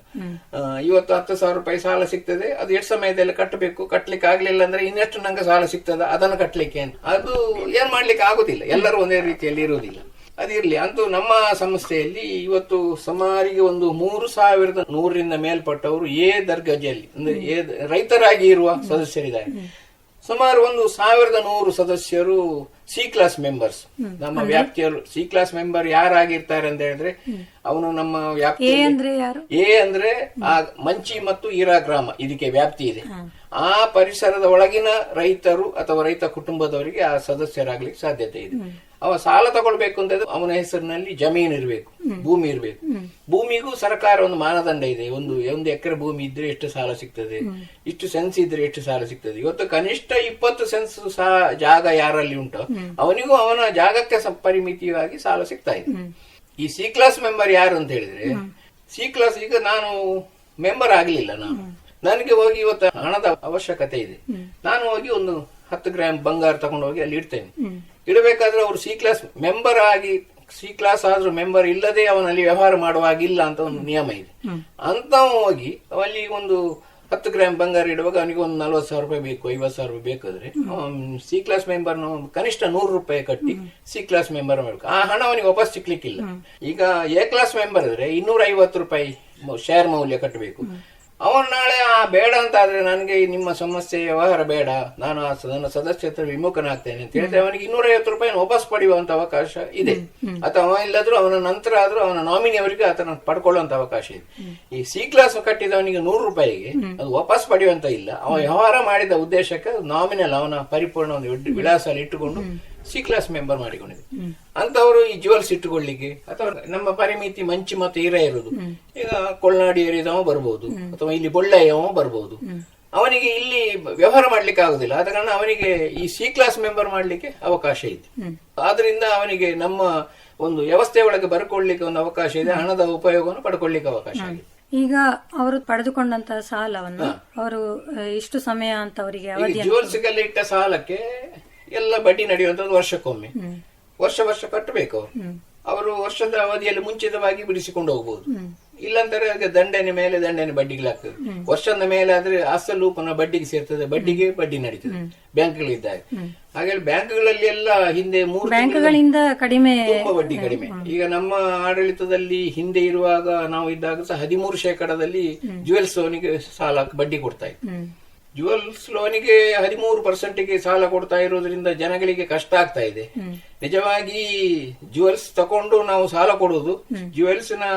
[SPEAKER 6] ಆ, ಇವತ್ತು ಹತ್ತು ಸಾವಿರ ರೂಪಾಯಿ ಸಾಲ ಸಿಗ್ತದೆ. ಅದು ಎಷ್ಟು ಸಮಯದಲ್ಲಿ ಕಟ್ಟಬೇಕು ಕಟ್ಲಿಕ್ಕೆ ಆಗ್ಲಿಲ್ಲ ಅಂದ್ರೆ ಇನ್ನಷ್ಟು ನಂಗೆ ಸಾಲ ಸಿಗ್ತದ ಅದನ್ನು ಕಟ್ಲಿಕ್ಕೆ ಅದು ಏನ್ ಮಾಡ್ಲಿಕ್ಕೆ ಆಗುದಿಲ್ಲ. ಎಲ್ಲರೂ ಒಂದೇ ರೀತಿಯಲ್ಲಿ ಇರುವುದಿಲ್ಲ. ಅದಿರ್ಲಿ ಅಂತೂ ನಮ್ಮ ಸಂಸ್ಥೆಯಲ್ಲಿ ಇವತ್ತು ಸುಮಾರಿಗೆ ಒಂದು ಮೂರು ಸಾವಿರದ ನೂರರಿಂದ ಮೇಲ್ಪಟ್ಟವರು ಎ ದರ್ಗಜೆಯಲ್ಲಿ ಅಂದ್ರೆ ರೈತರಾಗಿ ಇರುವ ಸದಸ್ಯರಿದ್ದಾರೆ. ಸುಮಾರು ಒಂದು ಸಾವಿರದ ನೂರು ಸದಸ್ಯರು ಸಿ ಕ್ಲಾಸ್ ಮೆಂಬರ್ಸ್ ನಮ್ಮ ವ್ಯಾಪ್ತಿಯವರು ಸಿ ಕ್ಲಾಸ್ ಮೆಂಬರ್ ಯಾರಾಗಿರ್ತಾರೆ ಅಂತ ಹೇಳಿದ್ರೆ ಅವನು ನಮ್ಮ ವ್ಯಾಪ್ತಿ ಎ ಅಂದ್ರೆ ಆ ಮಂಚಿ ಮತ್ತು ಈರಾ ಗ್ರಾಮ ಇದಕ್ಕೆ ವ್ಯಾಪ್ತಿ ಇದೆ. ಆ ಪರಿಸರದ ಒಳಗಿನ ರೈತರು ಅಥವಾ ರೈತ ಕುಟುಂಬದವರಿಗೆ ಆ ಸದಸ್ಯರಾಗ್ಲಿಕ್ಕೆ ಸಾಧ್ಯತೆ ಇದೆ. ಅವ ಸಾಲ ತಗೊಳ್ಬೇಕು ಅಂತ ಅವನ ಹೆಸರಿನಲ್ಲಿ ಜಮೀನು ಇರಬೇಕು, ಭೂಮಿ ಇರಬೇಕು. ಭೂಮಿಗೂ ಸರ್ಕಾರ ಒಂದು ಮಾನದಂಡ ಇದೆ. ಒಂದು ಒಂದು ಎಕರೆ ಭೂಮಿ ಇದ್ರೆ ಎಷ್ಟು ಸಾಲ ಸಿಗ್ತದೆ? ಇಷ್ಟು ಸೆನ್ಸ್ ಇದ್ರೆ ಎಷ್ಟು ಸಾಲ ಸಿಗ್ತದೆ? ಇವತ್ತು ಕನಿಷ್ಠ ಇಪ್ಪತ್ತು ಸೆನ್ಸ್ ಸಹ ಜಾಗ ಯಾರಲ್ಲಿ ಉಂಟೋ, ಅವನಿಗೂ ಅವನ ಜಾಗಕ್ಕೆ ಪರಿಮಿತಿಯಾಗಿ ಸಾಲ ಸಿಗ್ತಾ ಇದೆ. ಈ ಸಿ ಕ್ಲಾಸ್ ಮೆಂಬರ್ ಯಾರು ಅಂತ ಹೇಳಿದ್ರೆ ಸಿ ಕ್ಲಾಸ್ ಈಗ ನಾನು ಮೆಂಬರ್ ಆಗ್ಲಿಲ್ಲ ನಾನು. ನನಗೆ ಹೋಗಿ ಇವತ್ತು ಹಣದ ಅವಶ್ಯಕತೆ ಇದೆ. ನಾನು ಹೋಗಿ ಒಂದು ಹತ್ತು ಗ್ರಾಮ್ ಬಂಗಾರ ತಗೊಂಡು ಹೋಗಿ ಅಲ್ಲಿ ಇಡ್ತೇನೆ. ಇಡಬೇಕಾದ್ರೆ ಅವರು ಸಿ ಕ್ಲಾಸ್ ಮೆಂಬರ್ ಆಗಿ ಸಿ ಕ್ಲಾಸ್ ಆದ್ರೂ ಮೆಂಬರ್ ಇಲ್ಲದೆ ಅವನಲ್ಲಿ ವ್ಯವಹಾರ ಮಾಡುವಾಗಿಲ್ಲ ಅಂತ ಒಂದು ನಿಯಮ ಇದೆ. ಅಂತ ಹೋಗಿ ಅಲ್ಲಿ ಒಂದು ಹತ್ತು ಗ್ರಾಮ್ ಬಂಗಾರ ಇಡುವಾಗ ಅವನಿಗೆ ಒಂದು ನಲ್ವತ್ತು ಸಾವಿರ ರೂಪಾಯಿ ಬೇಕು ಐವತ್ತು ಸಾವಿರ ರೂಪಾಯಿ ಬೇಕಾದ್ರೆ ಸಿ ಕ್ಲಾಸ್ ಮೆಂಬರ್ ಕನಿಷ್ಠ ನೂರು ರೂಪಾಯಿ ಕಟ್ಟಿ ಸಿ ಕ್ಲಾಸ್ ಮೆಂಬರ್ ಮಾಡಬೇಕು ಆ ಹಣ ಅವನಿಗೆ ವಾಪಸ್ ಸಿಕ್ಲಿಕ್ಕಿಲ್ಲ. ಈಗ ಎ ಕ್ಲಾಸ್ ಮೆಂಬರ್ ಇದ್ರೆ ಇನ್ನೂರ ಐವತ್ತು ರೂಪಾಯಿ ಶೇರ್ ಮೌಲ್ಯ ಕಟ್ಟಬೇಕು ಅವನು ನಾಳೆ ಆ ಬೇಡ ಅಂತ ಆದ್ರೆ ನನಗೆ ನಿಮ್ಮ ಸಮಸ್ಯೆ ವ್ಯವಹಾರ ಬೇಡ. ನಾನು ಆ ಸದನ ನನ್ನ ಸದಸ್ಯತ್ವ ವಿಮುಖನಾಗ್ತೇನೆ ಅಂತ ಹೇಳಿದ್ರೆ ಅವನಿಗೆ ಇನ್ನೂರ ಐವತ್ತು ರೂಪಾಯಿ ವಾಪಸ್ ಪಡೆಯುವಂತ ಅವಕಾಶ ಇದೆ. ಅಥವಾ ಇಲ್ಲದ್ರೂ ಅವನ ನಂತರ ಆದ್ರೂ ಅವನ ನಾಮಿನಿ ಅವರಿಗೆ ಆತನ ಪಡ್ಕೊಳ್ಳುವಂತ ಅವಕಾಶ ಇದೆ. ಈ ಸಿ ಕ್ಲಾಸ್ ಕಟ್ಟಿದವನಿಗೆ ನೂರು ರೂಪಾಯಿಗೆ ಅದು ವಾಪಸ್ ಪಡೆಯುವಂತ ಇಲ್ಲ. ಅವ ವ್ಯವಹಾರ ಮಾಡಿದ ಉದ್ದೇಶಕ್ಕೆ ನಾಮಿನಲ್ ಅವನ ಪರಿಪೂರ್ಣ ಒಂದು ವಿಳಾಸಲ್ಲಿ ಇಟ್ಟುಕೊಂಡು ಸಿ ಕ್ಲಾಸ್ ಮೆಂಬರ್ ಮಾಡಿಕೊಂಡಿದೆ ಅಂತವರು ಈ ಜುವೆಲ್ಸ್ ಇಟ್ಟುಕೊಳ್ಳಿಕ್ಕೆ ಅಥವಾ ನಮ್ಮ ಪರಿಮಿತಿ ಮಂಚಿ ಮತ್ತು ಹೀರ ಇರುವುದು. ಈಗ ಕೊಳ್ನಾಡಿ ಏರಿಯದವ ಬರ್ಬೋದು ಅಥವಾ ಇಲ್ಲಿ ಬೊಳ್ಳೆಯವ ಬರ್ಬೋದು. ಅವನಿಗೆ ಇಲ್ಲಿ ವ್ಯವಹಾರ ಮಾಡ್ಲಿಕ್ಕೆ ಆಗುದಿಲ್ಲ. ಆದ ಕಾರಣ ಅವನಿಗೆ ಈ ಸಿ ಕ್ಲಾಸ್ ಮೆಂಬರ್ ಮಾಡ್ಲಿಕ್ಕೆ ಅವಕಾಶ ಇದೆ. ಆದ್ರಿಂದ ಅವನಿಗೆ ನಮ್ಮ ಒಂದು ವ್ಯವಸ್ಥೆ ಒಳಗೆ ಬರ್ಕೊಳ್ಳಿಕ್ಕೆ ಒಂದು ಅವಕಾಶ ಇದೆ. ಹಣದ ಉಪಯೋಗವನ್ನು ಪಡ್ಕೊಳ್ಳಿಕ್ಕೆ ಅವಕಾಶ ಇದೆ.
[SPEAKER 5] ಈಗ ಅವರು ಪಡೆದುಕೊಂಡಂತಹ ಸಾಲವನ್ನು ಅವರು ಇಷ್ಟು ಸಮಯ ಅಂತ ಅವರಿಗೆ
[SPEAKER 6] ಜುವೆಲ್ಸ್ಗೆಲ್ಲ ಇಟ್ಟ ಸಾಲಕ್ಕೆ ಎಲ್ಲ ಬಡ್ಡಿ ನಡೆಯುವಂತದ್ದು ವರ್ಷಕ್ಕೊಮ್ಮೆ. ವರ್ಷ ವರ್ಷ ಕಟ್ಟಬೇಕು. ಅವರು ವರ್ಷದ ಅವಧಿಯಲ್ಲಿ ಮುಂಚಿತವಾಗಿ ಬಿಡಿಸಿಕೊಂಡು ಹೋಗ್ಬೋದು. ಇಲ್ಲಂತಾರೆ ಅದಕ್ಕೆ ದಂಡನೆ ಮೇಲೆ ದಂಡನೆ ಬಡ್ಡಿಗಳಾಗ್ತದೆ ವರ್ಷದ ಮೇಲೆ ಆದ್ರೆ ಅಸಲು ಪುನಃ ಬಡ್ಡಿಗೆ ಸೇರ್ತದೆ. ಬಡ್ಡಿಗೆ ಬಡ್ಡಿ ನಡೀತದೆ. ಬ್ಯಾಂಕ್ಗಳಿದ್ದಾವೆ ಹಾಗೆ ಬ್ಯಾಂಕ್ಗಳಲ್ಲಿ ಎಲ್ಲ ಹಿಂದೆ ಮೂರು
[SPEAKER 5] ಬ್ಯಾಂಕ್ಗಳಿಂದ ಕಡಿಮೆ
[SPEAKER 6] ತುಂಬಾ ಬಡ್ಡಿ ಕಡಿಮೆ. ಈಗ ನಮ್ಮ ಆಡಳಿತದಲ್ಲಿ ಹಿಂದೆ ಇರುವಾಗ ನಾವು ಇದ್ದಾಗ ಸಹ ಹದಿಮೂರು ಶೇಕಡದಲ್ಲಿ ಜುವೆಲ್ಸ್ ಅವನಿಗೆ ಸಾಲ ಬಡ್ಡಿ ಕೊಡ್ತಾ ಇತ್ತು. ಜುವೆಲ್ಸ್ ಲೋನಿಗೆ ಹದಿಮೂರು ಪರ್ಸೆಂಟ್ಗೆ ಸಾಲ ಕೊಡ್ತಾ ಇರೋದ್ರಿಂದ ಜನಗಳಿಗೆ ಕಷ್ಟ ಆಗ್ತಾ ಇದೆ. ನಿಜವಾಗಿ ಜುವೆಲ್ಸ್ ತಕೊಂಡು ನಾವು ಸಾಲ ಕೊಡುವುದು ಜುವೆಲ್ಸ್ನ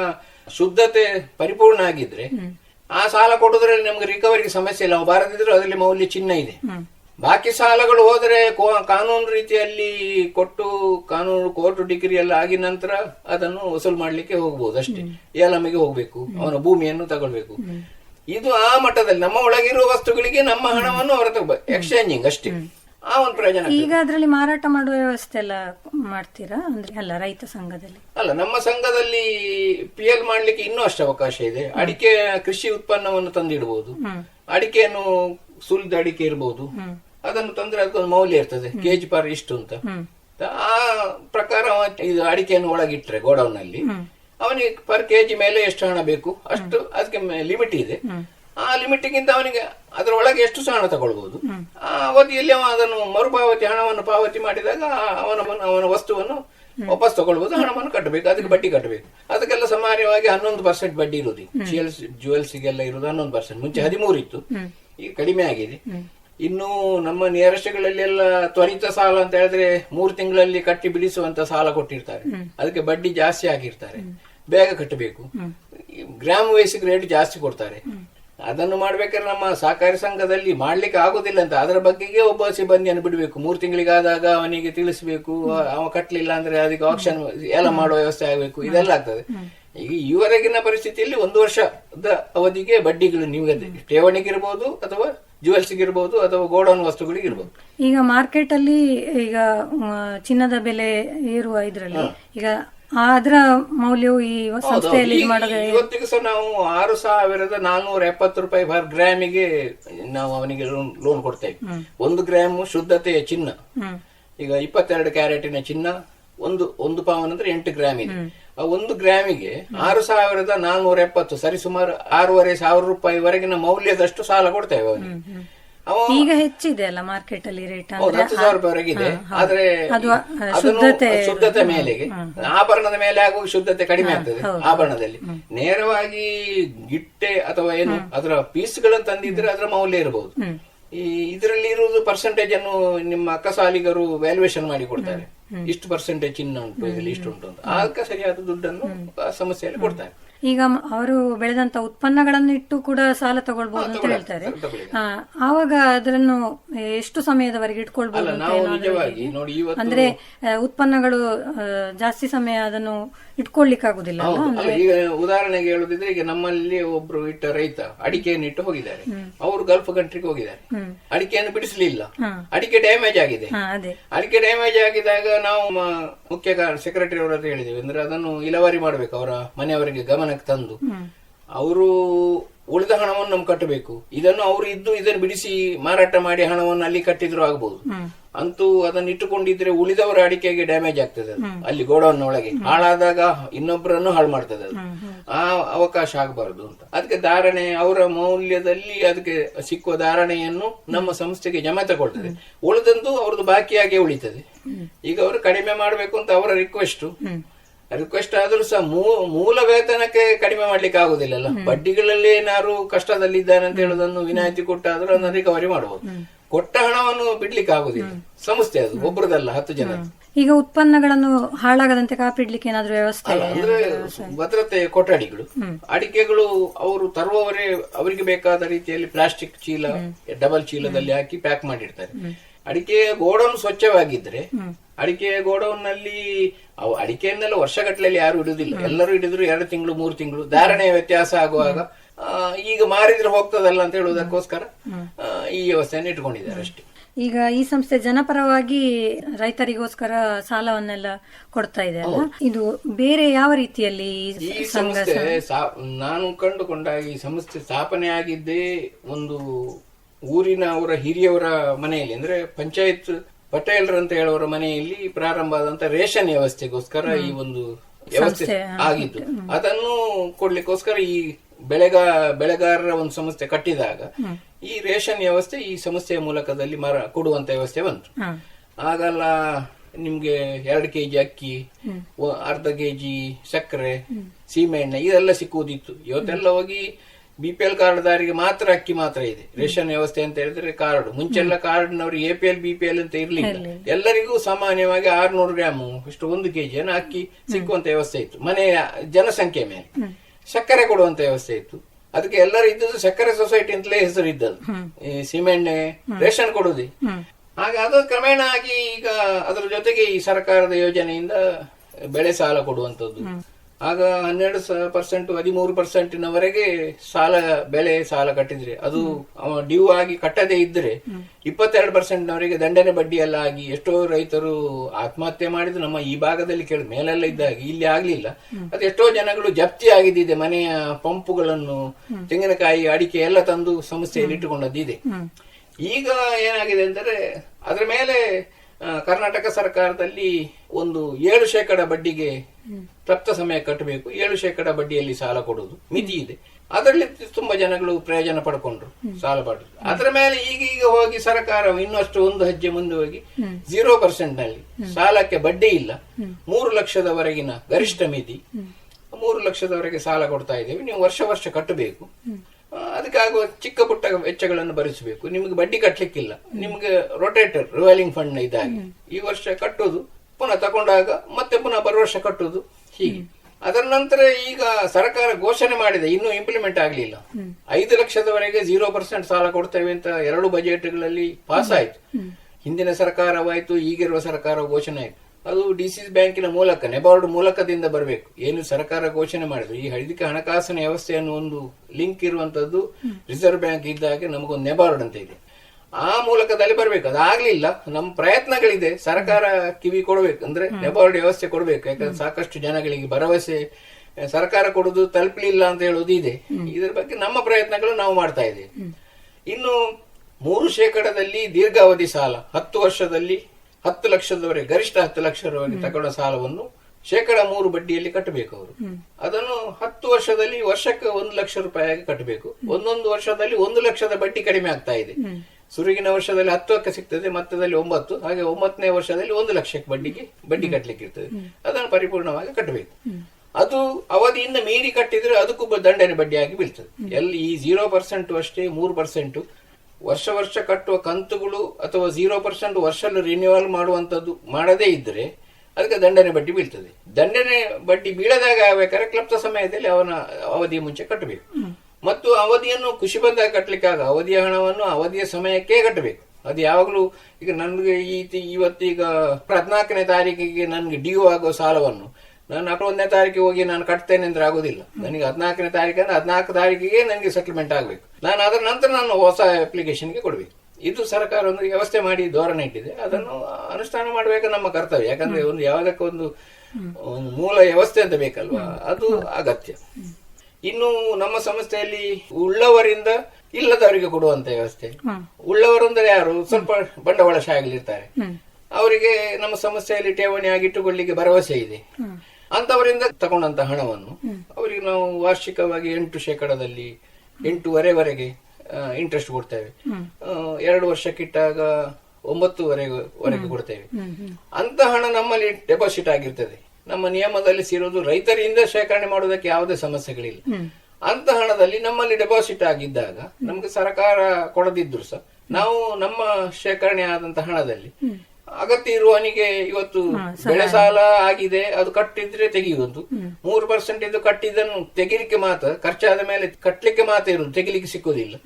[SPEAKER 6] ಶುದ್ಧತೆ ಪರಿಪೂರ್ಣ ಆಗಿದ್ರೆ ಆ ಸಾಲ ಕೊಡೋದ್ರಲ್ಲಿ ನಮ್ಗೆ ರಿಕವರಿಗೆ ಸಮಸ್ಯೆ ಇಲ್ಲ. ನಾವು ಬಾರದಿದ್ರು ಅದರಲ್ಲಿ ಮೌಲ್ಯ ಚಿನ್ನ ಇದೆ. ಬಾಕಿ ಸಾಲಗಳು ಹೋದ್ರೆ ಕಾನೂನು ರೀತಿಯಲ್ಲಿ ಕೊಟ್ಟು ಕಾನೂನು ಕೋರ್ಟ್ ಡಿಗ್ರಿ ಎಲ್ಲ ಆಗಿದ ನಂತರ ಅದನ್ನು ವಸೂಲು ಮಾಡ್ಲಿಕ್ಕೆ ಹೋಗ್ಬೋದು ಅಷ್ಟೇ. ಏಲಮಿಗೆ ಹೋಗ್ಬೇಕು. ಅವನ ಭೂಮಿಯನ್ನು ತಗೊಳ್ಬೇಕು. ಇದು ಆ ಮಟ್ಟದಲ್ಲಿ ನಮ್ಮ ಒಳಗಿರುವ ವಸ್ತುಗಳಿಗೆ ನಮ್ಮ ಹಣವನ್ನು ಅವರ ಎಕ್ಸ್ಚೇಂಜಿಂಗ್ ಅಷ್ಟೇ. ಆ ಒಂದು ಪ್ರಯೋಜನ.
[SPEAKER 5] ಈಗ ಅದರಲ್ಲಿ ಮಾರಾಟ ಮಾಡುವ ವ್ಯವಸ್ಥೆ ಎಲ್ಲ ಮಾಡ್ತೀರಾ? ಅಂದ್ರೆ ಅಲ್ಲ ರೈತ ಸಂಘದಲ್ಲಿ.
[SPEAKER 6] ಅಲ್ಲ ನಮ್ಮ ಸಂಘದಲ್ಲಿ ಪಿ ಎಲ್ ಮಾಡ್ಲಿಕ್ಕೆ ಇನ್ನೂ ಅಷ್ಟು ಅವಕಾಶ ಇದೆ. ಅಡಿಕೆ ಕೃಷಿ ಉತ್ಪನ್ನವನ್ನು ತಂದಿಡಬಹುದು ಅಡಿಕೆಯನ್ನು ಸುಲಿದ ಅಡಿಕೆ ಇರಬಹುದು ಅದನ್ನು ತಂದ್ರೆ ಅದಕ್ಕೊಂದು ಮೌಲ್ಯ ಇರ್ತದೆ. ಕೆಜಿ ಪರ್ ಇಷ್ಟು ಅಂತ. ಆ ಪ್ರಕಾರ ಇದು ಅಡಿಕೆಯನ್ನು ಒಳಗಿಟ್ರೆ ಗೋಡೌನ್ನಲ್ಲಿ ಅವನಿಗೆ ಪರ್ ಕೆಜಿ ಮೇಲೆ ಎಷ್ಟು ಹಣ ಬೇಕು? ಅಷ್ಟು ಅದಕ್ಕೆ ಲಿಮಿಟ್ ಇದೆ. ಆ ಲಿಮಿಟ್ಗಿಂತ ಅವನಿಗೆ ಅದರ ಒಳಗೆ ಎಷ್ಟು ಸಹ ಹಣ ತಗೊಳ್ಬಹುದು ಆ ಅವಧಿಯಲ್ಲಿ ಅವನು ಅದನ್ನು ಮರುಪಾವತಿ ಹಣವನ್ನು ಪಾವತಿ ಮಾಡಿದಾಗ ಅವನ ಅವನ ವಸ್ತುವನ್ನು ವಾಪಸ್ ತಗೊಳ್ಬಹುದು ಹಣವನ್ನು ಕಟ್ಟಬೇಕು ಅದಕ್ಕೆ ಬಡ್ಡಿ ಕಟ್ಟಬೇಕು. ಅದಕ್ಕೆಲ್ಲ ಸಾಮಾನ್ಯವಾಗಿ ಹನ್ನೊಂದು ಪರ್ಸೆಂಟ್ ಬಡ್ಡಿ ಇರುವುದು ಜುವೆಲ್ಸ್ ಜುವೆಲ್ಸ್ಗೆಲ್ಲ ಇರುವುದು ಹನ್ನೊಂದು ಪರ್ಸೆಂಟ್ ಮುಂಚೆ ಹದಿಮೂರು ಇತ್ತು. ಈಗ ಕಡಿಮೆ ಆಗಿದೆ. ಇನ್ನು ನಮ್ಮ ನಿಯರೆಸ್ಟ್ಗಳಲ್ಲಿ ತ್ವರಿತ ಸಾಲ ಅಂತ ಹೇಳಿದ್ರೆ ಮೂರು ತಿಂಗಳಲ್ಲಿ ಕಟ್ಟಿ ಬಿಡಿಸುವಂತ ಸಾಲ ಕೊಟ್ಟಿರ್ತಾರೆ. ಅದಕ್ಕೆ ಬಡ್ಡಿ ಜಾಸ್ತಿ ಹಾಕಿರ್ತಾರೆ ಬೇಗ ಕಟ್ಟಬೇಕು. ಗ್ರಾಮ ವಯಸ್ಸಿಗೆ ರೇಟ್ ಜಾಸ್ತಿ ಕೊಡ್ತಾರೆ. ಅದನ್ನು ಮಾಡ್ಬೇಕಾದ್ರೆ ನಮ್ಮ ಸಹಕಾರಿ ಸಂಘದಲ್ಲಿ ಮಾಡ್ಲಿಕ್ಕೆ ಆಗುದಿಲ್ಲ ಅಂತ. ಅದರ ಬಗ್ಗೆಗೆ ಒಬ್ಬ ಸಿಬ್ಬಂದಿಯನ್ನು ಬಿಡಬೇಕು. ಮೂರು ತಿಂಗಳಿಗಾದಾಗ ಅವನಿಗೆ ತಿಳಿಸಬೇಕು. ಅವ ಕಟ್ಟಲಿಲ್ಲ ಅಂದ್ರೆ ಅದಕ್ಕೆ ಆಪ್ಷನ್ ಎಲ್ಲ ಮಾಡುವ ವ್ಯವಸ್ಥೆ ಆಗಬೇಕು. ಇದೆಲ್ಲ ಆಗ್ತದೆ. ಈಗ ಈವರೆಗಿನ ಪರಿಸ್ಥಿತಿಯಲ್ಲಿ ಒಂದು ವರ್ಷದ ಅವಧಿಗೆ ಬಡ್ಡಿಗಳು ನಿಮಗೆ ಠೇವಣಿಗಿರ್ಬೋದು ಅಥವಾ ಜುವೆಲ್ಸ್ಗಿರ್ಬೋದು ಅಥವಾ ಗೋಡೌನ್ ವಸ್ತುಗಳಿಗಿರ್ಬೋದು.
[SPEAKER 5] ಈಗ ಮಾರ್ಕೆಟ್ ಅಲ್ಲಿ ಈಗ ಚಿನ್ನದ ಬೆಲೆ ಏರುವ ಇದರಲ್ಲಿ ಈಗ ಅದರ ಮೌಲ್ಯವು ಈ ಸಂಸ್ಥೆಯಲ್ಲಿ ಇದು ಮಾಡೋದು
[SPEAKER 6] ಇವತ್ತಿಗೂ ಸಹ ನಾವು ಆರು ಸಾವಿರದ ನಾಲ್ನೂರ ಎಪ್ಪತ್ತು ರೂಪಾಯಿ ಪರ್ ಗ್ರಾಮಿಗೆ ನಾವು ಅವನಿಗೆ ಲೋನ್ ಕೊಡ್ತೇವೆ. ಒಂದು ಗ್ರಾಮ್ ಶುದ್ಧತೆಯ ಚಿನ್ನ. ಈಗ ಇಪ್ಪತ್ತೆರಡು ಕ್ಯಾರೆಟಿನ ಚಿನ್ನ ಒಂದು ಒಂದು ಪವನ್ ಅಂದ್ರೆ ಎಂಟು ಗ್ರಾಮ್ ಇದೆ ಆ ಒಂದು ಗ್ರಾಮಿಗೆ ಆರು ಸಾವಿರದ ನಾನ್ನೂರ ಎಪ್ಪತ್ತು ಸರಿಸುಮಾರು ಆರೂವರೆ ಸಾವಿರ ರೂಪಾಯಿ ವರೆಗಿನ ಮೌಲ್ಯದಷ್ಟು ಸಾಲ ಕೊಡ್ತೇವೆ ಅವನಿಗೆ. ಅವ
[SPEAKER 5] ಈಗ ಹೆಚ್ಚಿದೆ ಅಲ್ಲ ಮಾರ್ಕೆಟ್ ಅಲ್ಲಿ ರೇಟ್
[SPEAKER 6] ಹೌದು, ಹತ್ತು ಸಾವಿರ ರೂಪಾಯಿವರೆಗಿದೆ ಆದ್ರೆ
[SPEAKER 5] ಶುದ್ಧತೆ
[SPEAKER 6] ಶುದ್ಧತೆ ಮೇಲೆಗೆ. ಆಭರಣದ ಮೇಲೆ ಆಗುವ ಶುದ್ಧತೆ ಕಡಿಮೆ ಆಗ್ತದೆ ಆಭರಣದಲ್ಲಿ. ನೇರವಾಗಿ ಗಿಟ್ಟೆ ಅಥವಾ ಏನು ಅದರ ಪೀಸ್ಗಳನ್ನು ತಂದಿದ್ರೆ ಅದರ ಮೌಲ್ಯ ಇರಬಹುದು ಈ ಇದರಲ್ಲಿ ಇರುವುದು ಪರ್ಸೆಂಟೇಜ್ ಅನ್ನು ನಿಮ್ಮ ಅಕ್ಕಸಾಲಿಗರು ವ್ಯಾಲ್ಯೂಯೇಷನ್ ಮಾಡಿ ಕೊಡ್ತಾರೆ. ಇಷ್ಟು ಪರ್ಸೆಂಟೇಜ್ ಚಿನ್ನ ಉಂಟು ಇದರಲ್ಲಿ ಇಷ್ಟು ಉಂಟು ಅಂತ. ಆಗ ಸರಿಯಾದ ದುಡ್ಡನ್ನು ಆ ಸಮಸ್ಯೆಯಲ್ಲಿ ಕೊಡ್ತಾರೆ.
[SPEAKER 5] ಈಗ ಅವರು ಬೆಳೆದಂತ ಉತ್ಪನ್ನಗಳನ್ನು ಇಟ್ಟು ಕೂಡ ಸಾಲ ತಗೊಳ್ಬಹುದು ಅಂತ ಹೇಳ್ತಾರೆ. ಆವಾಗ ಅದನ್ನು ಎಷ್ಟು ಸಮಯದವರೆಗೆ ಇಟ್ಕೊಳ್ಬಹುದು ಅಂದ್ರೆ ಉತ್ಪನ್ನಗಳು ಜಾಸ್ತಿ ಸಮಯ ಅದನ್ನು ಇಟ್ಕೊಳ್ಲಿಕ್ಕಾಗುದಿಲ್ಲ
[SPEAKER 6] ಆಗುದಿಲ್ಲ ಈಗ ಉದಾಹರಣೆಗೆ ಹೇಳುದಿದ್ರೆ ಈಗ ನಮ್ಮಲ್ಲಿ ಒಬ್ರು ಇಟ್ಟ ರೈತ ಅಡಿಕೆಯನ್ನು ಇಟ್ಟು ಹೋಗಿದ್ದಾರೆ. ಅವರು ಗಲ್ಫ್ ಕಂಟ್ರಿಗೆ ಹೋಗಿದ್ದಾರೆ. ಅಡಿಕೆಯನ್ನು ಬಿಡಿಸಲಿಲ್ಲ. ಅಡಿಕೆ ಡ್ಯಾಮೇಜ್ ಆಗಿದೆ. ಅಡಿಕೆ ಡ್ಯಾಮೇಜ್ ಆಗಿದಾಗ ನಾವು ಮುಖ್ಯ ಸೆಕ್ರೆಟರಿ ಅವರ ಹೇಳಿದೀವಿ ಹೇಳಿದ್ದೇವೆ. ಅಂದ್ರೆ ಅದನ್ನು ಇಲವಾರಿ ಮಾಡಬೇಕು. ಅವರ ಮನೆಯವರಿಗೆ ಗಮನಕ್ಕೆ ತಂದು. ಅವರು ಉಳಿದ ಹಣವನ್ನು ನಮ್ಗೆ ಕಟ್ಟಬೇಕು. ಇದನ್ನು ಅವರು ಇದ್ದು ಇದನ್ನು ಬಿಡಿಸಿ ಮಾರಾಟ ಮಾಡಿ ಹಣವನ್ನು ಅಲ್ಲಿ ಕಟ್ಟಿದ್ರು ಆಗಬಹುದು ಅಂತೂ ಅದನ್ನ ಇಟ್ಟುಕೊಂಡಿದ್ರೆ ಉಳಿದವರ ಅಡಿಕೆಗೆ ಡ್ಯಾಮೇಜ್ ಆಗ್ತದೆ. ಅಲ್ಲಿ ಗೋಡೌನ್ ಒಳಗೆ. ಹಾಳಾದಾಗ ಇನ್ನೊಬ್ಬರನ್ನು ಹಾಳು ಮಾಡ್ತದೆ ಆ ಅವಕಾಶ ಆಗಬಾರದು ಅಂತ. ಅದಕ್ಕೆ ಧಾರಣೆ ಅವರ ಮೌಲ್ಯದಲ್ಲಿ ಅದಕ್ಕೆ ಸಿಕ್ಕುವ ಧಾರಣೆಯನ್ನು ನಮ್ಮ ಸಂಸ್ಥೆಗೆ ಜಮಾ ತಗೊಳ್ತದೆ. ಉಳಿದಂತೂ ಅವ್ರದ್ದು ಬಾಕಿಯಾಗಿ ಉಳಿತದೆ. ಈಗ ಅವರು ಕಡಿಮೆ ಮಾಡಬೇಕು ಅಂತ ಅವರ ರಿಕ್ವೆಸ್ಟ್ ರಿಕ್ವೆಸ್ಟ್ ಆದರೂ ಸಹ ಮೂಲ ವೇತನಕ್ಕೆ ಕಡಿಮೆ ಮಾಡ್ಲಿಕ್ಕೆ ಆಗುದಿಲ್ಲಲ್ಲ. ಬಡ್ಡಿಗಳಲ್ಲಿ ಏನಾದ್ರು ಕಷ್ಟದಲ್ಲಿ ಇದ್ದಾರೆ ಅಂತ ಹೇಳೋದನ್ನು ವಿನಾಯಿತಿ ಕೊಟ್ಟಾದ್ರೂ ಅದನ್ನು ರಿಕವರಿ ಮಾಡಬಹುದು ಕೊಟ್ಟ ಹಣವನ್ನು ಬಿಡ್ಲಿಕ್ಕೆ ಆಗುದಿಲ್ಲ. ಸಂಸ್ಥೆ ಅದು ಒಬ್ಬರದಲ್ಲ ಹತ್ತು ಜನ
[SPEAKER 5] ಈಗ ಉತ್ಪನ್ನಗಳನ್ನು ಹಾಳಾಗದಂತೆ ಕಾಪಿಡ್ಲಿಕ್ಕೆ ಏನಾದ್ರೂ ವ್ಯವಸ್ಥೆ
[SPEAKER 6] ಅಂದ್ರೆ ಭದ್ರತೆ ಕೊಠಡಿಗಳು. ಅಡಿಕೆಗಳು ಅವರು ತರುವವರೇ ಅವರಿಗೆ ಬೇಕಾದ ರೀತಿಯಲ್ಲಿ ಪ್ಲಾಸ್ಟಿಕ್ ಚೀಲ ಡಬಲ್ ಚೀಲದಲ್ಲಿ ಹಾಕಿ ಪ್ಯಾಕ್ ಮಾಡಿರ್ತಾರೆ ಅಡಿಕೆ ಗೋಡೌನ್ ಸ್ವಚ್ಛವಾಗಿದ್ರೆ ಅಡಿಕೆ ಗೋಡೌನ್ನಲ್ಲಿ ಅವು ಅಡಿಕೆಯನ್ನೆಲ್ಲ ವರ್ಷಗಟ್ಟಲೆಯಲ್ಲಿ ಯಾರು ಇಡುದಿಲ್ಲ. ಎಲ್ಲರೂ ಇಡಿದ್ರು ಎರಡು ತಿಂಗಳು ಮೂರು ತಿಂಗಳು. ಧಾರಣೆಯ ವ್ಯತ್ಯಾಸ ಆಗುವಾಗ ಈಗ ಮಾರಿದ್ರೆ ಹೋಗ್ತದಲ್ಲ ಅಂತ ಹೇಳುವುದಕ್ಕೋಸ್ಕರ ಈ ವ್ಯವಸ್ಥೆಯನ್ನು ಇಟ್ಕೊಂಡಿದ್ದಾರೆ ಅಷ್ಟೇ.
[SPEAKER 5] ಈಗ ಈ ಸಂಸ್ಥೆ ಜನಪರವಾಗಿ ರೈತರಿಗೋಸ್ಕರ ಸಾಲವನ್ನೆಲ್ಲ ಕೊಡ್ತಾ ಇದೆ ಇದು ಬೇರೆ ಯಾವ ರೀತಿಯಲ್ಲಿ ಈ
[SPEAKER 6] ಸಂಸ್ಥೆ ನಾನು ಕಂಡುಕೊಂಡ ಈ ಸಂಸ್ಥೆ ಸ್ಥಾಪನೆ ಆಗಿದ್ದೇ ಒಂದು ಊರಿನ ಅವರ ಹಿರಿಯವರ ಮನೆಯಲ್ಲಿ ಅಂದ್ರೆ ಪಂಚಾಯತ್ ಪಟೇಲ್ರ ಅಂತ ಹೇಳುವವರ ಮನೆಯಲ್ಲಿ ಪ್ರಾರಂಭ ಆದಂತ ರೇಷನ್ ವ್ಯವಸ್ಥೆಗೋಸ್ಕರ ಈ ಒಂದು ವ್ಯವಸ್ಥೆ ಆಗಿದ್ದು. ಅದನ್ನು ಕೊಡ್ಲಿಕ್ಕೋಸ್ಕರ ಈ ಬೆಳೆಗ ಬೆಳೆಗಾರರ ಒಂದು ಸಂಸ್ಥೆ ಕಟ್ಟಿದಾಗ ಈ ರೇಷನ್ ವ್ಯವಸ್ಥೆ ಈ ಸಂಸ್ಥೆಯ ಮೂಲಕದಲ್ಲಿ ಮರ ಕೊಡುವಂತ ವ್ಯವಸ್ಥೆ ಬಂತು. ಆಗಲ್ಲ ನಿಮ್ಗೆ ಎರಡು ಕೆಜಿ ಅಕ್ಕಿ ಅರ್ಧ ಕೆಜಿ ಸಕ್ಕರೆ ಸೀಮೆಎಣ್ಣೆ ಇದೆಲ್ಲ ಸಿಕ್ಕುವುದಿತ್ತು ಇವತ್ತೆಲ್ಲ ಹೋಗಿ ಬಿ ಪಿ ಎಲ್ ಕಾರ್ಡ್ದಾರಿಗೆ ಮಾತ್ರ ಅಕ್ಕಿ ಮಾತ್ರ ಇದೆ. ರೇಷನ್ ವ್ಯವಸ್ಥೆ ಅಂತ ಹೇಳಿದ್ರೆ ಕಾರ್ಡ್. ಮುಂಚೆಲ್ಲ ಕಾರ್ಡ್ನವರು A P L B P L ಅಂತ ಇರ್ಲಿಲ್ಲ. ಎಲ್ಲರಿಗೂ ಸಾಮಾನ್ಯವಾಗಿ ಆರ್ನೂರು ಗ್ರಾಮ್ ಇಷ್ಟು ಒಂದು ಕೆಜಿಯನ್ನು ಅಕ್ಕಿ ಸಿಕ್ಕುವಂತ ವ್ಯವಸ್ಥೆ ಇತ್ತು. ಮನೆಯ ಜನಸಂಖ್ಯೆ ಮೇಲೆ. ಸಕ್ಕರೆ ಕೊಡುವಂತ ವ್ಯವಸ್ಥೆ ಇತ್ತು. ಅದಕ್ಕೆ ಎಲ್ಲರೂ ಇದ್ದದ್ದು ಸಕ್ಕರೆ ಸೊಸೈಟಿ ಅಂತಲೇ ಹೆಸರು ಇದ್ದದ್ದು ಈ ಸಿಮೆಣ್ಣೆ ರೇಷನ್ ಕೊಡುದಿ. ಹಾಗೆ ಅದು ಕ್ರಮೇಣ ಆಗಿ ಈಗ ಅದರ ಜೊತೆಗೆ ಈ ಸರ್ಕಾರದ ಯೋಜನೆಯಿಂದ ಬೆಳೆ ಸಾಲ ಕೊಡುವಂತದ್ದು. ಆಗ ಹನ್ನೆರಡು ಪರ್ಸೆಂಟ್ ಹದಿಮೂರು ಪರ್ಸೆಂಟ್ನವರೆಗೆ ಸಾಲ, ಬೆಳೆ ಸಾಲ ಕಟ್ಟಿದ್ರೆ. ಅದು ಡ್ಯೂ ಆಗಿ ಕಟ್ಟದೇ ಇದ್ರೆ ಇಪ್ಪತ್ತೆರಡು ಪರ್ಸೆಂಟ್ನವರೆಗೆ ದಂಡನೆ ಬಡ್ಡಿ ಎಲ್ಲ ಆಗಿ ಎಷ್ಟೋ ರೈತರು ಆತ್ಮಹತ್ಯೆ ಮಾಡಿದ್ರು. ನಮ್ಮ ಈ ಭಾಗದಲ್ಲಿ ಕೇಳಿ, ಮೇಲೆಲ್ಲ ಇದ್ದಾಗ ಇಲ್ಲಿ ಆಗ್ಲಿಲ್ಲ. ಅದು ಎಷ್ಟೋ ಜನಗಳು ಜಪ್ತಿ ಆಗಿದ್ದಿದೆ. ಮನೆಯ ಪಂಪುಗಳನ್ನು, ತೆಂಗಿನಕಾಯಿ ಅಡಿಕೆ ಎಲ್ಲ ತಂದು ಸಮಸ್ಯೆಯಲ್ಲಿ ಇಟ್ಟುಕೊಂಡದ್ದಿದೆ. ಈಗ ಏನಾಗಿದೆ ಅಂದರೆ, ಅದ್ರ ಮೇಲೆ ಕರ್ನಾಟಕ ಸರ್ಕಾರದಲ್ಲಿ ಒಂದು ಏಳು ಶೇಕಡ ಬಡ್ಡಿಗೆ ತಪ್ತ ಸಮಯ ಕಟ್ಟಬೇಕು. ಏಳು ಶೇಕಡ ಬಡ್ಡಿಯಲ್ಲಿ ಸಾಲ ಕೊಡುವುದು. ಮಿತಿ ಇದೆ. ಅದರಲ್ಲಿ ತುಂಬಾ ಜನಗಳು ಪ್ರಯೋಜನ ಪಡ್ಕೊಂಡ್ರು ಸಾಲ ಪಡೆದ್ರು ಅದರ ಮೇಲೆ ಈಗೀಗ ಹೋಗಿ ಸರ್ಕಾರ ಇನ್ನಷ್ಟು ಒಂದು ಹೆಜ್ಜೆ ಮುಂದೆ ಹೋಗಿ ಜೀರೋ ಪರ್ಸೆಂಟ್ನಲ್ಲಿ ಸಾಲಕ್ಕೆ ಬಡ್ಡಿ ಇಲ್ಲ. ಮೂರು ಲಕ್ಷದವರೆಗಿನ ಗರಿಷ್ಠ ಮಿತಿ. ಮೂರು ಲಕ್ಷದವರೆಗೆ ಸಾಲ ಕೊಡ್ತಾ ಇದ್ದೇವೆ. ನೀವು ವರ್ಷ ವರ್ಷ ಕಟ್ಟಬೇಕು. ಅದಕ್ಕಾಗುವ ಚಿಕ್ಕ ಪುಟ್ಟ ವೆಚ್ಚಗಳನ್ನು ಭರಿಸಬೇಕು. ನಿಮಗೆ ಬಡ್ಡಿ ಕಟ್ಟಲಿಕ್ಕಿಲ್ಲ ನಿಮಗೆ ರೊಟೇಟರ್ ರಿವಾಲ್ವಿಂಗ್ ಫಂಡ್ ಇದಾಗಿ. ಈ ವರ್ಷ ಕಟ್ಟುದು, ಪುನಃ ತಗೊಂಡಾಗ ಮತ್ತೆ ಪುನಃ ಬರುವ ವರ್ಷ ಕಟ್ಟುದು, ಹೀಗೆ. ಅದರ ನಂತರ ಈಗ ಸರ್ಕಾರ ಘೋಷಣೆ ಮಾಡಿದೆ, ಇನ್ನೂ ಇಂಪ್ಲಿಮೆಂಟ್ ಆಗಲಿಲ್ಲ. ಐದು ಲಕ್ಷದವರೆಗೆ ಜೀರೋ ಪರ್ಸೆಂಟ್ ಸಾಲ ಕೊಡ್ತೇವೆ ಅಂತ ಎರಡು ಬಜೆಟ್ಗಳಲ್ಲಿ ಪಾಸ್ ಆಯ್ತು. ಹಿಂದಿನ ಸರ್ಕಾರವಾಯ್ತು, ಈಗಿರುವ ಸರ್ಕಾರ ಘೋಷಣೆ ಆಯ್ತು. ಅದು ಡಿಸಿಸಿ ಬ್ಯಾಂಕಿನ ಮೂಲಕ ನೆಬಾರ್ಡ್ ಮೂಲಕದಿಂದ ಬರಬೇಕು. ಏನು ಸರ್ಕಾರ ಘೋಷಣೆ ಮಾಡಿದ್ರು. ಈ ಇದಕ್ಕೆ ಹಣಕಾಸಿನ ವ್ಯವಸ್ಥೆಯನ್ನು ಒಂದು ಲಿಂಕ್ ಇರುವಂತದ್ದು ರಿಸರ್ವ್ ಬ್ಯಾಂಕ್ ಇದ್ದಾಗೆ ನಮಗೊಂದು ನೆಬಾರ್ಡ್ ಅಂತ ಇದೆ. ಆ ಮೂಲಕದಲ್ಲಿ ಬರ್ಬೇಕು. ಅದಾಗ್ಲಿಲ್ಲ ನಮ್ಮ ಪ್ರಯತ್ನಗಳಿದೆ. ಸರ್ಕಾರ ಕಿವಿ ಕೊಡಬೇಕು. ಅಂದ್ರೆ ನೆಬಾರ್ಡ್ ವ್ಯವಸ್ಥೆ ಕೊಡಬೇಕು. ಯಾಕಂದ್ರೆ ಸಾಕಷ್ಟು ಜನಗಳಿಗೆ ಭರವಸೆ ಸರ್ಕಾರ ಕೊಡುದು ತಲುಪಲಿಲ್ಲ ಅಂತ ಹೇಳೋದು ಇದೆ. ಇದರ ಬಗ್ಗೆ ನಮ್ಮ ಪ್ರಯತ್ನಗಳು ನಾವು ಮಾಡ್ತಾ ಇದ್ದೇವೆ. ಇನ್ನು ಮೂರು ಶೇಕಡದಲ್ಲಿ ದೀರ್ಘಾವಧಿ ಸಾಲ. ಹತ್ತು ವರ್ಷದಲ್ಲಿ ಹತ್ತು ಲಕ್ಷದವರೆಗೆ ಗರಿಷ್ಠ ಹತ್ತು ಲಕ್ಷದವರೆಗೆ ತಗೊಂಡ ಸಾಲವನ್ನು ಶೇಕಡ ಮೂರು ಬಡ್ಡಿಯಲ್ಲಿ ಕಟ್ಟಬೇಕು ಅವರು. ಅದನ್ನು ಹತ್ತು ವರ್ಷದಲ್ಲಿ ವರ್ಷಕ್ಕೆ ಒಂದು ಲಕ್ಷ ರೂಪಾಯಿ ಕಟ್ಟಬೇಕು. ಒಂದೊಂದು ವರ್ಷದಲ್ಲಿ ಒಂದು ಲಕ್ಷದ ಬಡ್ಡಿ ಕಡಿಮೆ ಆಗ್ತಾ ಇದೆ. ಸುರುಗಿನ ವರ್ಷದಲ್ಲಿ ಹತ್ತಕ್ಕೆ ಸಿಗ್ತದೆ ಮತ್ತದಲ್ಲಿ ಒಂಬತ್ತು ಹಾಗೆ ಒಂಬತ್ತನೇ ವರ್ಷದಲ್ಲಿ ಒಂದು ಲಕ್ಷಕ್ಕೆ ಬಡ್ಡಿಗೆ ಬಡ್ಡಿ ಕಟ್ಟಲಿಕ್ಕೆ ಇರ್ತದೆ. ಅದನ್ನು ಪರಿಪೂರ್ಣವಾಗಿ ಕಟ್ಟಬೇಕು. ಅದು ಅವಧಿಯಿಂದ ಮೀರಿ ಕಟ್ಟಿದ್ರೆ ಅದಕ್ಕೂ ದಂಡನೆ ಬಡ್ಡಿಯಾಗಿ ಬೀಳ್ತದೆ. ಎಲ್ಲಿ ಈ ಜೀರೋ ಪರ್ಸೆಂಟ್ ಅಷ್ಟೇ ಮೂರು ಪರ್ಸೆಂಟ್ ವರ್ಷ ವರ್ಷ ಕಟ್ಟುವ ಕಂತುಗಳು ಅಥವಾ ಜೀರೋ ಪರ್ಸೆಂಟ್ ವರ್ಷ ರಿನ್ಯೂವಲ್ ಮಾಡುವಂತದ್ದು ಮಾಡದೇ ಇದ್ರೆ ಅದಕ್ಕೆ ದಂಡನೆ ಬಡ್ಡಿ ಬೀಳ್ತದೆ. ದಂಡನೆ ಬಡ್ಡಿ ಬೀಳದಾಗ ಬೇಕಾದ್ರೆ ಕ್ಲಪ್ತ ಸಮಯದಲ್ಲಿ ಅವನ ಅವಧಿ ಮುಂಚೆ ಕಟ್ಟಬೇಕು. ಮತ್ತು ಅವಧಿಯನ್ನು ಖುಷಿ ಬಂದಾಗ ಕಟ್ಟಲಿಕ್ಕೆ ಆಗ ಅವಧಿಯ ಹಣವನ್ನು ಅವಧಿಯ ಸಮಯಕ್ಕೆ ಕಟ್ಟಬೇಕು. ಅದು ಯಾವಾಗಲೂ ಈಗ ನನ್ಗೆ ಈ ಇವತ್ತೀಗ ಹದಿನಾಲ್ಕನೇ ತಾರೀಕಿಗೆ ನನ್ಗೆ ಡ್ಯೂ ಆಗುವ ಸಾಲವನ್ನು ನಾನು ಹನ್ನೊಂದನೇ ತಾರೀಕಿಗೆ ಹೋಗಿ ನಾನು ಕಟ್ತೇನೆ ಅಂದ್ರೆ ಆಗೋದಿಲ್ಲ. ನನಗೆ ಹದಿನಾಲ್ಕನೇ ತಾರೀಕು ಅಂದ್ರೆ ಹದಿನಾಲ್ಕು ತಾರೀಕಿಗೆ ನನಗೆ ಸೆಟಲ್ಮೆಂಟ್ ಆಗಬೇಕು. ನಾನು ಅದರ ನಂತರ ನಾನು ಹೊಸ ಅಪ್ಲಿಕೇಶನ್ಗೆ ಕೊಡಬೇಕು. ಇದು ಸರ್ಕಾರ ಒಂದು ವ್ಯವಸ್ಥೆ ಮಾಡಿ ಧೋರಣೆ ಇಟ್ಟಿದೆ. ಅದನ್ನು ಅನುಷ್ಠಾನ ಮಾಡಬೇಕು ನಮ್ಮ ಕರ್ತವ್ಯ. ಯಾಕಂದ್ರೆ ಒಂದು ಯಾವುದಕ್ಕೆ ಒಂದು ಮೂಲ ವ್ಯವಸ್ಥೆ ಅಂತ ಬೇಕಲ್ವಾ? ಅದು ಅಗತ್ಯ. ಇನ್ನು ನಮ್ಮ ಸಂಸ್ಥೆಯಲ್ಲಿ ಉಳ್ಳವರಿಂದ ಇಲ್ಲದವರಿಗೆ ಕೊಡುವಂತ ವ್ಯವಸ್ಥೆ. ಉಳ್ಳವರು ಅಂದ್ರೆ ಯಾರು? ಸ್ವಲ್ಪ ಬಂಡವಾಳಶಾಹಿಗಳಿರ್ತಾರೆ ಅವರಿಗೆ ನಮ್ಮ ಸಂಸ್ಥೆಯಲ್ಲಿ ಠೇವಣಿ ಆಗಿಟ್ಟುಕೊಳ್ಳಿಕ್ಕೆ ಭರವಸೆ ಇದೆ. ಅಂತವರಿಂದ ತಗೊಂಡಂತ ಹಣವನ್ನು ಅವರಿಗೆ ನಾವು ವಾರ್ಷಿಕವಾಗಿ ಎಂಟು ಶೇಕಡದಲ್ಲಿ ಎಂಟೂವರೆವರೆಗೆ ಇಂಟ್ರೆಸ್ಟ್ ಕೊಡ್ತೇವೆ. ಎರಡು ವರ್ಷಕ್ಕಿಟ್ಟಾಗ ಒಂಬತ್ತುವರೆಗೆ ವರೆಗೆ ಕೊಡ್ತೇವೆ. ಅಂತ ಹಣ ನಮ್ಮಲ್ಲಿ ಡೆಪಾಸಿಟ್ ಆಗಿರ್ತದೆ. ನಮ್ಮ ನಿಯಮದಲ್ಲಿ ಸೇರೋದು ರೈತರಿಂದ ಶೇಖರಣೆ ಮಾಡುವುದಕ್ಕೆ ಯಾವುದೇ ಸಮಸ್ಯೆಗಳಿಲ್ಲ. ಅಂತ ಹಣದಲ್ಲಿ ನಮ್ಮಲ್ಲಿ ಡೆಪಾಸಿಟ್ ಆಗಿದ್ದಾಗ ನಮ್ಗೆ ಸರ್ಕಾರ ಕೊಡದಿದ್ರು ಸಹ ನಾವು ನಮ್ಮ ಶೇಖರಣೆ ಆದಂತ ಹಣದಲ್ಲಿ ಅಗತ್ಯ ಇರುವವನಿಗೆ ಇವತ್ತು ಬೆಳೆ ಸಾಲ ಆಗಿದೆ ಅದು ಕಟ್ಟಿದ್ರೆ ತೆಗೆಯುವುದು ಮೂರು ಪರ್ಸೆಂಟ್ ಇದು ಕಟ್ಟಿದ್ದನ್ನು ತೆಗಿಲಿಕ್ಕೆ ಮಾತ್ರ ಖರ್ಚಾದ ಮೇಲೆ ಕಟ್ಟಲಿಕ್ಕೆ ಮಾತ್ರ ಇರುವುದು ತೆಗಿಲಿಕ್ಕೆ ಸಿಕ್ಕುದಿಲ್ಲ.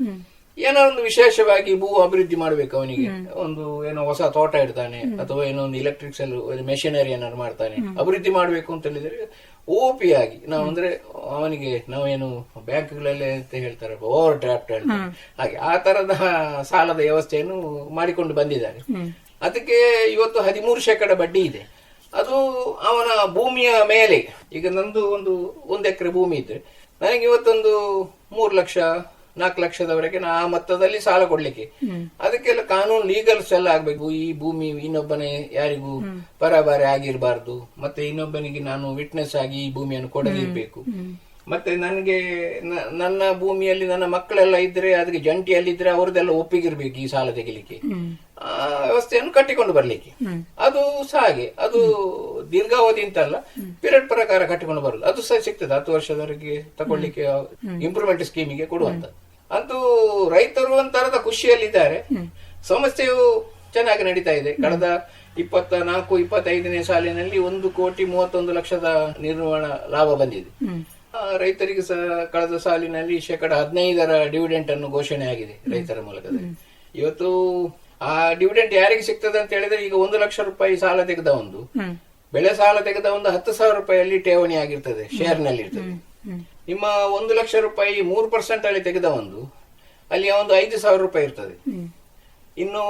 [SPEAKER 6] ಏನೋ ಒಂದು ವಿಶೇಷವಾಗಿ ಭೂ ಅಭಿವೃದ್ಧಿ ಮಾಡ್ಬೇಕು ಅವನಿಗೆ. ಒಂದು ಏನೋ ಹೊಸ ತೋಟ ಇಡ್ತಾನೆ ಅಥವಾ ಏನೋ ಒಂದು ಎಲೆಕ್ಟ್ರಿಕ್ಸಲ್ ಮೆಷಿನರಿ ಏನಾದ್ರು ಮಾಡ್ತಾನೆ. ಅಭಿವೃದ್ಧಿ ಮಾಡ್ಬೇಕು ಅಂತ ಹೇಳಿದ್ರೆ ಓಪಿ ಆಗಿ ನಾವು ಅಂದ್ರೆ ಅವನಿಗೆ ನಾವೇನು ಬ್ಯಾಂಕ್ಗಳಲ್ಲಿ ಅಂತ ಹೇಳ್ತಾರೆ ಓವರ್ ಡ್ರಾಫ್ಟ್ ಹಾಗೆ ಆ ತರದ ಸಾಲದ ವ್ಯವಸ್ಥೆಯನ್ನು ಮಾಡಿಕೊಂಡು ಬಂದಿದ್ದಾರೆ. ಅದಕ್ಕೆ ಇವತ್ತು ಹದಿಮೂರು ಶೇಕಡ ಬಡ್ಡಿ ಇದೆ. ಅದು ಅವನ ಭೂಮಿಯ ಮೇಲೆ. ಈಗ ನಂದು ಒಂದು ಒಂದು ಎಕರೆ ಭೂಮಿ ಇದ್ರೆ ನನಗೆ ಇವತ್ತೊಂದು ಮೂರು ಲಕ್ಷ ನಾಲ್ಕು ಲಕ್ಷದವರೆಗೆ ನಾ ಆ ಮೊತ್ತದಲ್ಲಿ ಸಾಲ ಕೊಡ್ಲಿಕ್ಕೆ. ಅದಕ್ಕೆಲ್ಲ ಕಾನೂನು ಲೀಗಲ್ಸ್ ಎಲ್ಲ ಆಗ್ಬೇಕು. ಈ ಭೂಮಿ ಇನ್ನೊಬ್ಬನೇ ಯಾರಿಗೂ ಪರಬಾರಿ ಆಗಿರಬಾರ್ದು. ಮತ್ತೆ ಇನ್ನೊಬ್ಬನಿಗೆ ನಾನು ವಿಟ್ನೆಸ್ ಆಗಿ ಈ ಭೂಮಿಯನ್ನು ಕೊಡದಿರ್ಬೇಕು. ಮತ್ತೆ ನನಗೆ ನನ್ನ ಭೂಮಿಯಲ್ಲಿ ನನ್ನ ಮಕ್ಕಳೆಲ್ಲ ಇದ್ರೆ ಅದಕ್ಕೆ ಜಂಟಿಯಲ್ಲಿದ್ರೆ ಅವ್ರದ್ದೆಲ್ಲ ಒಪ್ಪಿಗಿರ್ಬೇಕು ಈ ಸಾಲ ತೆಗಿಲಿಕ್ಕೆ. ಆ ವ್ಯವಸ್ಥೆಯನ್ನು ಕಟ್ಟಿಕೊಂಡು ಬರ್ಲಿಕ್ಕೆ. ಅದು ಸಹ ಹಾಗೆ. ಅದು ದೀರ್ಘಾವಧಿ ಅಂತ ಅಲ್ಲ ಪಿರಿಯಡ್ ಪ್ರಕಾರ ಕಟ್ಟಿಕೊಂಡು ಬರುದು ಅದು ಸಹ ಸಿಗ್ತದೆ. ಹತ್ತು ವರ್ಷದವರೆಗೆ ತಗೊಳ್ಳಿಕ್ಕೆ ಇಂಪ್ರೂವ್ಮೆಂಟ್ ಸ್ಕೀಮಿಗೆ ಕೊಡುವಂತ. ಅಂತೂ ರೈತರು ಒಂಥರದ ಖುಷಿಯಲ್ಲಿದ್ದಾರೆ. ಸಮಸ್ಯೆಯು ಚೆನ್ನಾಗಿ ನಡೀತಾ ಇದೆ. ಕಳೆದ ಇಪ್ಪತ್ತ ನಾಲ್ಕು ಇಪ್ಪತ್ತೈದನೇ ಸಾಲಿನಲ್ಲಿ ಒಂದು ಕೋಟಿ ಮೂವತ್ತೊಂದು ಲಕ್ಷದ ನಿರ್ವಹಣಾ ಲಾಭ ಬಂದಿದೆ. ರೈತರಿಗೆ ಸಹ ಕಳೆದ ಸಾಲಿನಲ್ಲಿ ಶೇಕಡ ಹದಿನೈದರ ಡಿವಿಡೆಂಟ್ ಅನ್ನು ಘೋಷಣೆ ಆಗಿದೆ ರೈತರ ಮೂಲಕ ಇವತ್ತು ಆ ಡಿವಿಡೆಂಟ್ ಯಾರಿಗೆ ಸಿಗ್ತದೆ ಅಂತ ಹೇಳಿದ್ರೆ ಈಗ ಒಂದು ಲಕ್ಷ ರೂಪಾಯಿ ಸಾಲ ತೆಗೆದ ಒಂದು. ಬೆಳೆ ಸಾಲ ತೆಗೆದ ಒಂದು ಹತ್ತು ಸಾವಿರ ರೂಪಾಯಿಯಲ್ಲಿ ಠೇವಣಿ ಆಗಿರ್ತದೆ ಶೇರ್ನಲ್ಲಿ ಇರ್ತದೆ. ನಿಮ್ಮ ಒಂದು ಲಕ್ಷ ರೂಪಾಯಿ ಮೂರು ಪರ್ಸೆಂಟ್ ಅಲ್ಲಿ ತೆಗೆದ ಒಂದು ಅಲ್ಲಿ ಒಂದು ಐದು ಸಾವಿರ ರೂಪಾಯಿ ಇರ್ತದೆ. ಇನ್ನು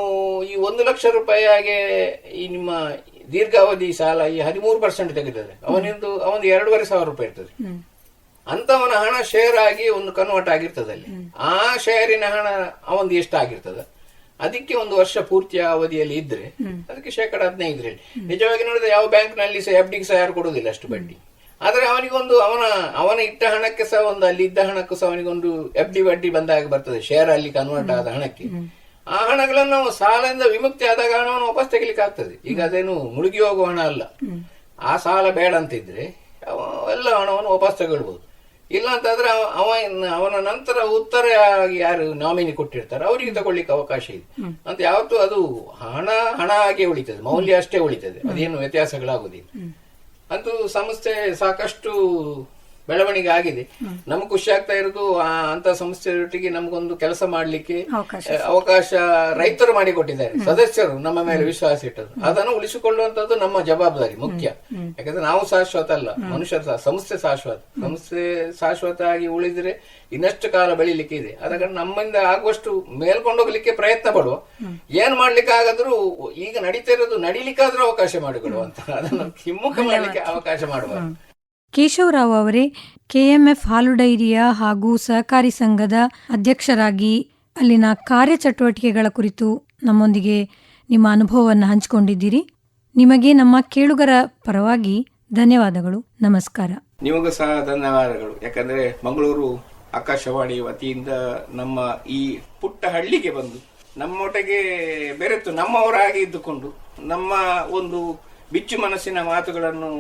[SPEAKER 6] ಈ ಒಂದು ಲಕ್ಷ ರೂಪಾಯಿ ಹಾಗೆ ಈ ನಿಮ್ಮ ದೀರ್ಘಾವಧಿ ಸಾಲ ಈ ಹದಿಮೂರು ಪರ್ಸೆಂಟ್ ತೆಗೆದಿದೆ ಅವನಿಂದು ಅವನು ಎರಡೂವರೆ ಸಾವಿರ ರೂಪಾಯಿ ಇರ್ತದೆ. ಅಂತವನ ಹಣ ಶೇರ್ ಆಗಿ ಒಂದು ಕನ್ವರ್ಟ್ ಆಗಿರ್ತದೆ ಅಲ್ಲಿ. ಆ ಶೇರಿನ ಹಣ ಅವಂದು ಎಷ್ಟಾಗಿರ್ತದೆ ಅದಕ್ಕೆ ಒಂದು ವರ್ಷ ಪೂರ್ತಿಯ ಅವಧಿಯಲ್ಲಿ ಇದ್ರೆ ಅದಕ್ಕೆ ಶೇಕಡ ಹದಿನೈದರಲ್ಲಿ ನಿಜವಾಗಿ ನೋಡಿದ್ರೆ ಯಾವ ಬ್ಯಾಂಕ್ನಲ್ಲಿ ಸಹ ಎಫ್ ಡಿಗೆ ಸಹ ಯಾರು ಕೊಡುದಿಲ್ಲ ಅಷ್ಟು ಬಡ್ಡಿ. ಆದ್ರೆ ಅವನಿಗೊಂದು ಅವನ ಅವನ ಇಟ್ಟ ಹಣಕ್ಕೆ ಸಹ ಒಂದು ಅಲ್ಲಿ ಇದ್ದ ಹಣಕ್ಕೂ ಸಹ ಅವನಿಗೊಂದು ಎಫ್ ಡಿ ಬಡ್ಡಿ ಬಂದಾಗ ಬರ್ತದೆ ಶೇರ್ ಅಲ್ಲಿ ಕನ್ವರ್ಟ್ ಆದ ಹಣಕ್ಕೆ. ಆ ಹಣಗಳನ್ನು ನಾವು ಸಾಲದಿಂದ ವಿಮುಕ್ತಿ ಆದಾಗ ಹಣವನ್ನು ವಾಪಸ್ ತೆಗಿಲಿಕ್ಕೆ ಆಗ್ತದೆ. ಈಗ ಅದೇನು ಮುಳುಗಿ ಹೋಗುವ ಹಣ ಅಲ್ಲ. ಆ ಸಾಲ ಬೇಡ ಅಂತಿದ್ರೆ ಎಲ್ಲ ಹಣವನ್ನು ವಾಪಸ್ ತಗೊಳ್ಬಹುದು ಇಲ್ಲ ಅಂತಂದ್ರೆ ಅವ ಅವ ಅವನ ನಂತರ ಉತ್ತರ ಯಾರು ನಾಮಿನಿ ಕೊಟ್ಟಿರ್ತಾರೆ ಅವರಿಗೆ ತಗೊಳ್ಳಿಕ್ಕೆ ಅವಕಾಶ ಇದೆ. ಅಂತ ಯಾವತ್ತು ಅದು ಹಣ ಹಣ ಆಗಿ ಉಳಿತದೆ ಮೌಲ್ಯ ಅಷ್ಟೇ ಉಳಿತದೆ ಅದೇನು ವ್ಯತ್ಯಾಸಗಳಾಗುದಿಲ್ಲ ಅಂತೂ ಸಂಸ್ಥೆ ಸಾಕಷ್ಟು ಬೆಳವಣಿಗೆ ಆಗಿದೆ ನಮ್ಗೆ ಖುಷಿ ಆಗ್ತಾ ಇರೋದು ಅಂತ ಸಂಸ್ಥೆಯೊಟ್ಟಿಗೆ ನಮಗೊಂದು ಕೆಲಸ ಮಾಡ್ಲಿಕ್ಕೆ
[SPEAKER 5] ಅವಕಾಶ.
[SPEAKER 6] ರೈತರು ಮಾಡಿಕೊಟ್ಟಿದ್ದಾರೆ ಸದಸ್ಯರು ನಮ್ಮ ಮೇಲೆ ವಿಶ್ವಾಸ ಇಟ್ಟರು ಅದನ್ನು ಉಳಿಸಿಕೊಳ್ಳುವಂತದ್ದು ನಮ್ಮ ಜವಾಬ್ದಾರಿ ಮುಖ್ಯ. ಯಾಕಂದ್ರೆ ನಾವು ಶಾಶ್ವತ ಅಲ್ಲ ಮನುಷ್ಯ ಸಂಸ್ಥೆ ಶಾಶ್ವತ. ಸಂಸ್ಥೆ ಶಾಶ್ವತ ಆಗಿ ಉಳಿದ್ರೆ ಇನ್ನಷ್ಟು ಕಾಲ ಬೆಳಿಲಿಕ್ಕೆ ಇದೆ. ಕಾರಣ ನಮ್ಮಿಂದ ಆಗುವಷ್ಟು ಮೇಲ್ಕೊಂಡೋಗ್ಲಿಕ್ಕೆ ಪ್ರಯತ್ನ ಪಡುವ. ಏನ್ ಮಾಡ್ಲಿಕ್ಕೆ ಆಗದ್ರು ಈಗ ನಡೀತಾ ಇರೋದು ನಡಿಲಿಕ್ಕಾದ್ರೂ ಅವಕಾಶ ಮಾಡಿಕೊಡುವಂತ ಅದನ್ನು ಹಿಮ್ಮುಖ ಮಾಡ್ಲಿಕ್ಕೆ ಅವಕಾಶ ಮಾಡುವ.
[SPEAKER 5] ಕೇಶವರಾವ್ ಅವರೇ ಕೆಎಂಎಫ್ ಹಾಲು ಡೈರಿಯ ಹಾಗೂ ಸಹಕಾರಿ ಸಂಘದ ಅಧ್ಯಕ್ಷರಾಗಿ ಅಲ್ಲಿನ ಕಾರ್ಯಚಟುವಟಿಕೆಗಳ ಕುರಿತು ನಮ್ಮೊಂದಿಗೆ ನಿಮ್ಮ ಅನುಭವವನ್ನು ಹಂಚಿಕೊಂಡಿದ್ದೀರಿ. ನಿಮಗೆ ನಮ್ಮ ಕೇಳುಗರ ಪರವಾಗಿ ಧನ್ಯವಾದಗಳು. ನಮಸ್ಕಾರ.
[SPEAKER 6] ನಿಮಗೂ ಸಹ ಧನ್ಯವಾದಗಳು. ಯಾಕಂದ್ರೆ ಮಂಗಳೂರು ಆಕಾಶವಾಣಿ ವತಿಯಿಂದ ನಮ್ಮ ಈ ಪುಟ್ಟ ಹಳ್ಳಿಗೆ ಬಂದು ನಮ್ಮೊಟ್ಟಿಗೆ ಬೆರೆತು ನಮ್ಮವರಾಗಿ ಇದ್ದುಕೊಂಡು ನಮ್ಮ ಒಂದು ಬಿಚ್ಚು ಮನಸ್ಸಿನ ಮಾತುಗಳನ್ನು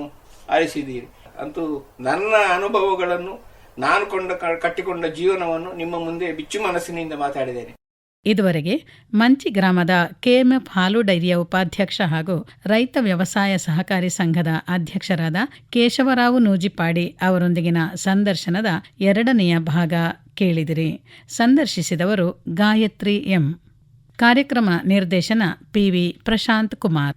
[SPEAKER 6] ಆಲಿಸಿದ್ದೀರಿ. ಅಂತೂ ನನ್ನ ಅನುಭವಗಳನ್ನು ನಾನು ಕೊಂಡ ಕಟ್ಟಿಕೊಂಡ ಜೀವನವನ್ನು ನಿಮ್ಮ ಮುಂದೆ ಬಿಚ್ಚು ಮನಸ್ಸಿನಿಂದ ಮಾತಾಡಿದ್ದೇನೆ.
[SPEAKER 1] ಇದುವರೆಗೆ ಮಂಚಿ ಗ್ರಾಮದ ಕೆಎಂಎಫ್ ಹಾಲು ಡೈರಿಯ ಉಪಾಧ್ಯಕ್ಷ ಹಾಗೂ ರೈತ ವ್ಯವಸಾಯ ಸಹಕಾರಿ ಸಂಘದ ಅಧ್ಯಕ್ಷರಾದ ಕೇಶವರಾವು ನೂಜಿಪಾಡಿ ಅವರೊಂದಿಗಿನ ಸಂದರ್ಶನದ ಎರಡನೆಯ ಭಾಗ ಕೇಳಿದಿರಿ. ಸಂದರ್ಶಿಸಿದವರು ಗಾಯತ್ರಿ ಎಂ. ಕಾರ್ಯಕ್ರಮ ನಿರ್ದೇಶನ ಪಿವಿ ಪ್ರಶಾಂತ್ ಕುಮಾರ್.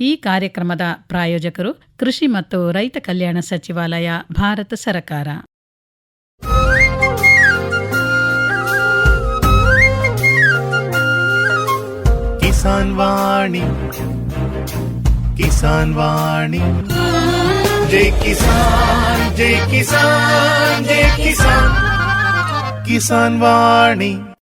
[SPEAKER 1] ಈ ಕಾರ್ಯಕ್ರಮದ ಪ್ರಾಯೋಜಕರು ಕೃಷಿ ಮತ್ತು ರೈತ ಕಲ್ಯಾಣ ಸಚಿವಾಲಯ, ಭಾರತ ಸರ್ಕಾರ.
[SPEAKER 2] ಕಿಸಾನ್ ವಾಣಿ ಕಿಸಾನ್ ವಾಣಿ. ಜೈ ಕಿಸಾನ್ ಜೈ ಕಿಸಾನ್ ಜೈ ಕಿಸಾನ್. ಕಿಸಾನ್ ವಾಣಿ.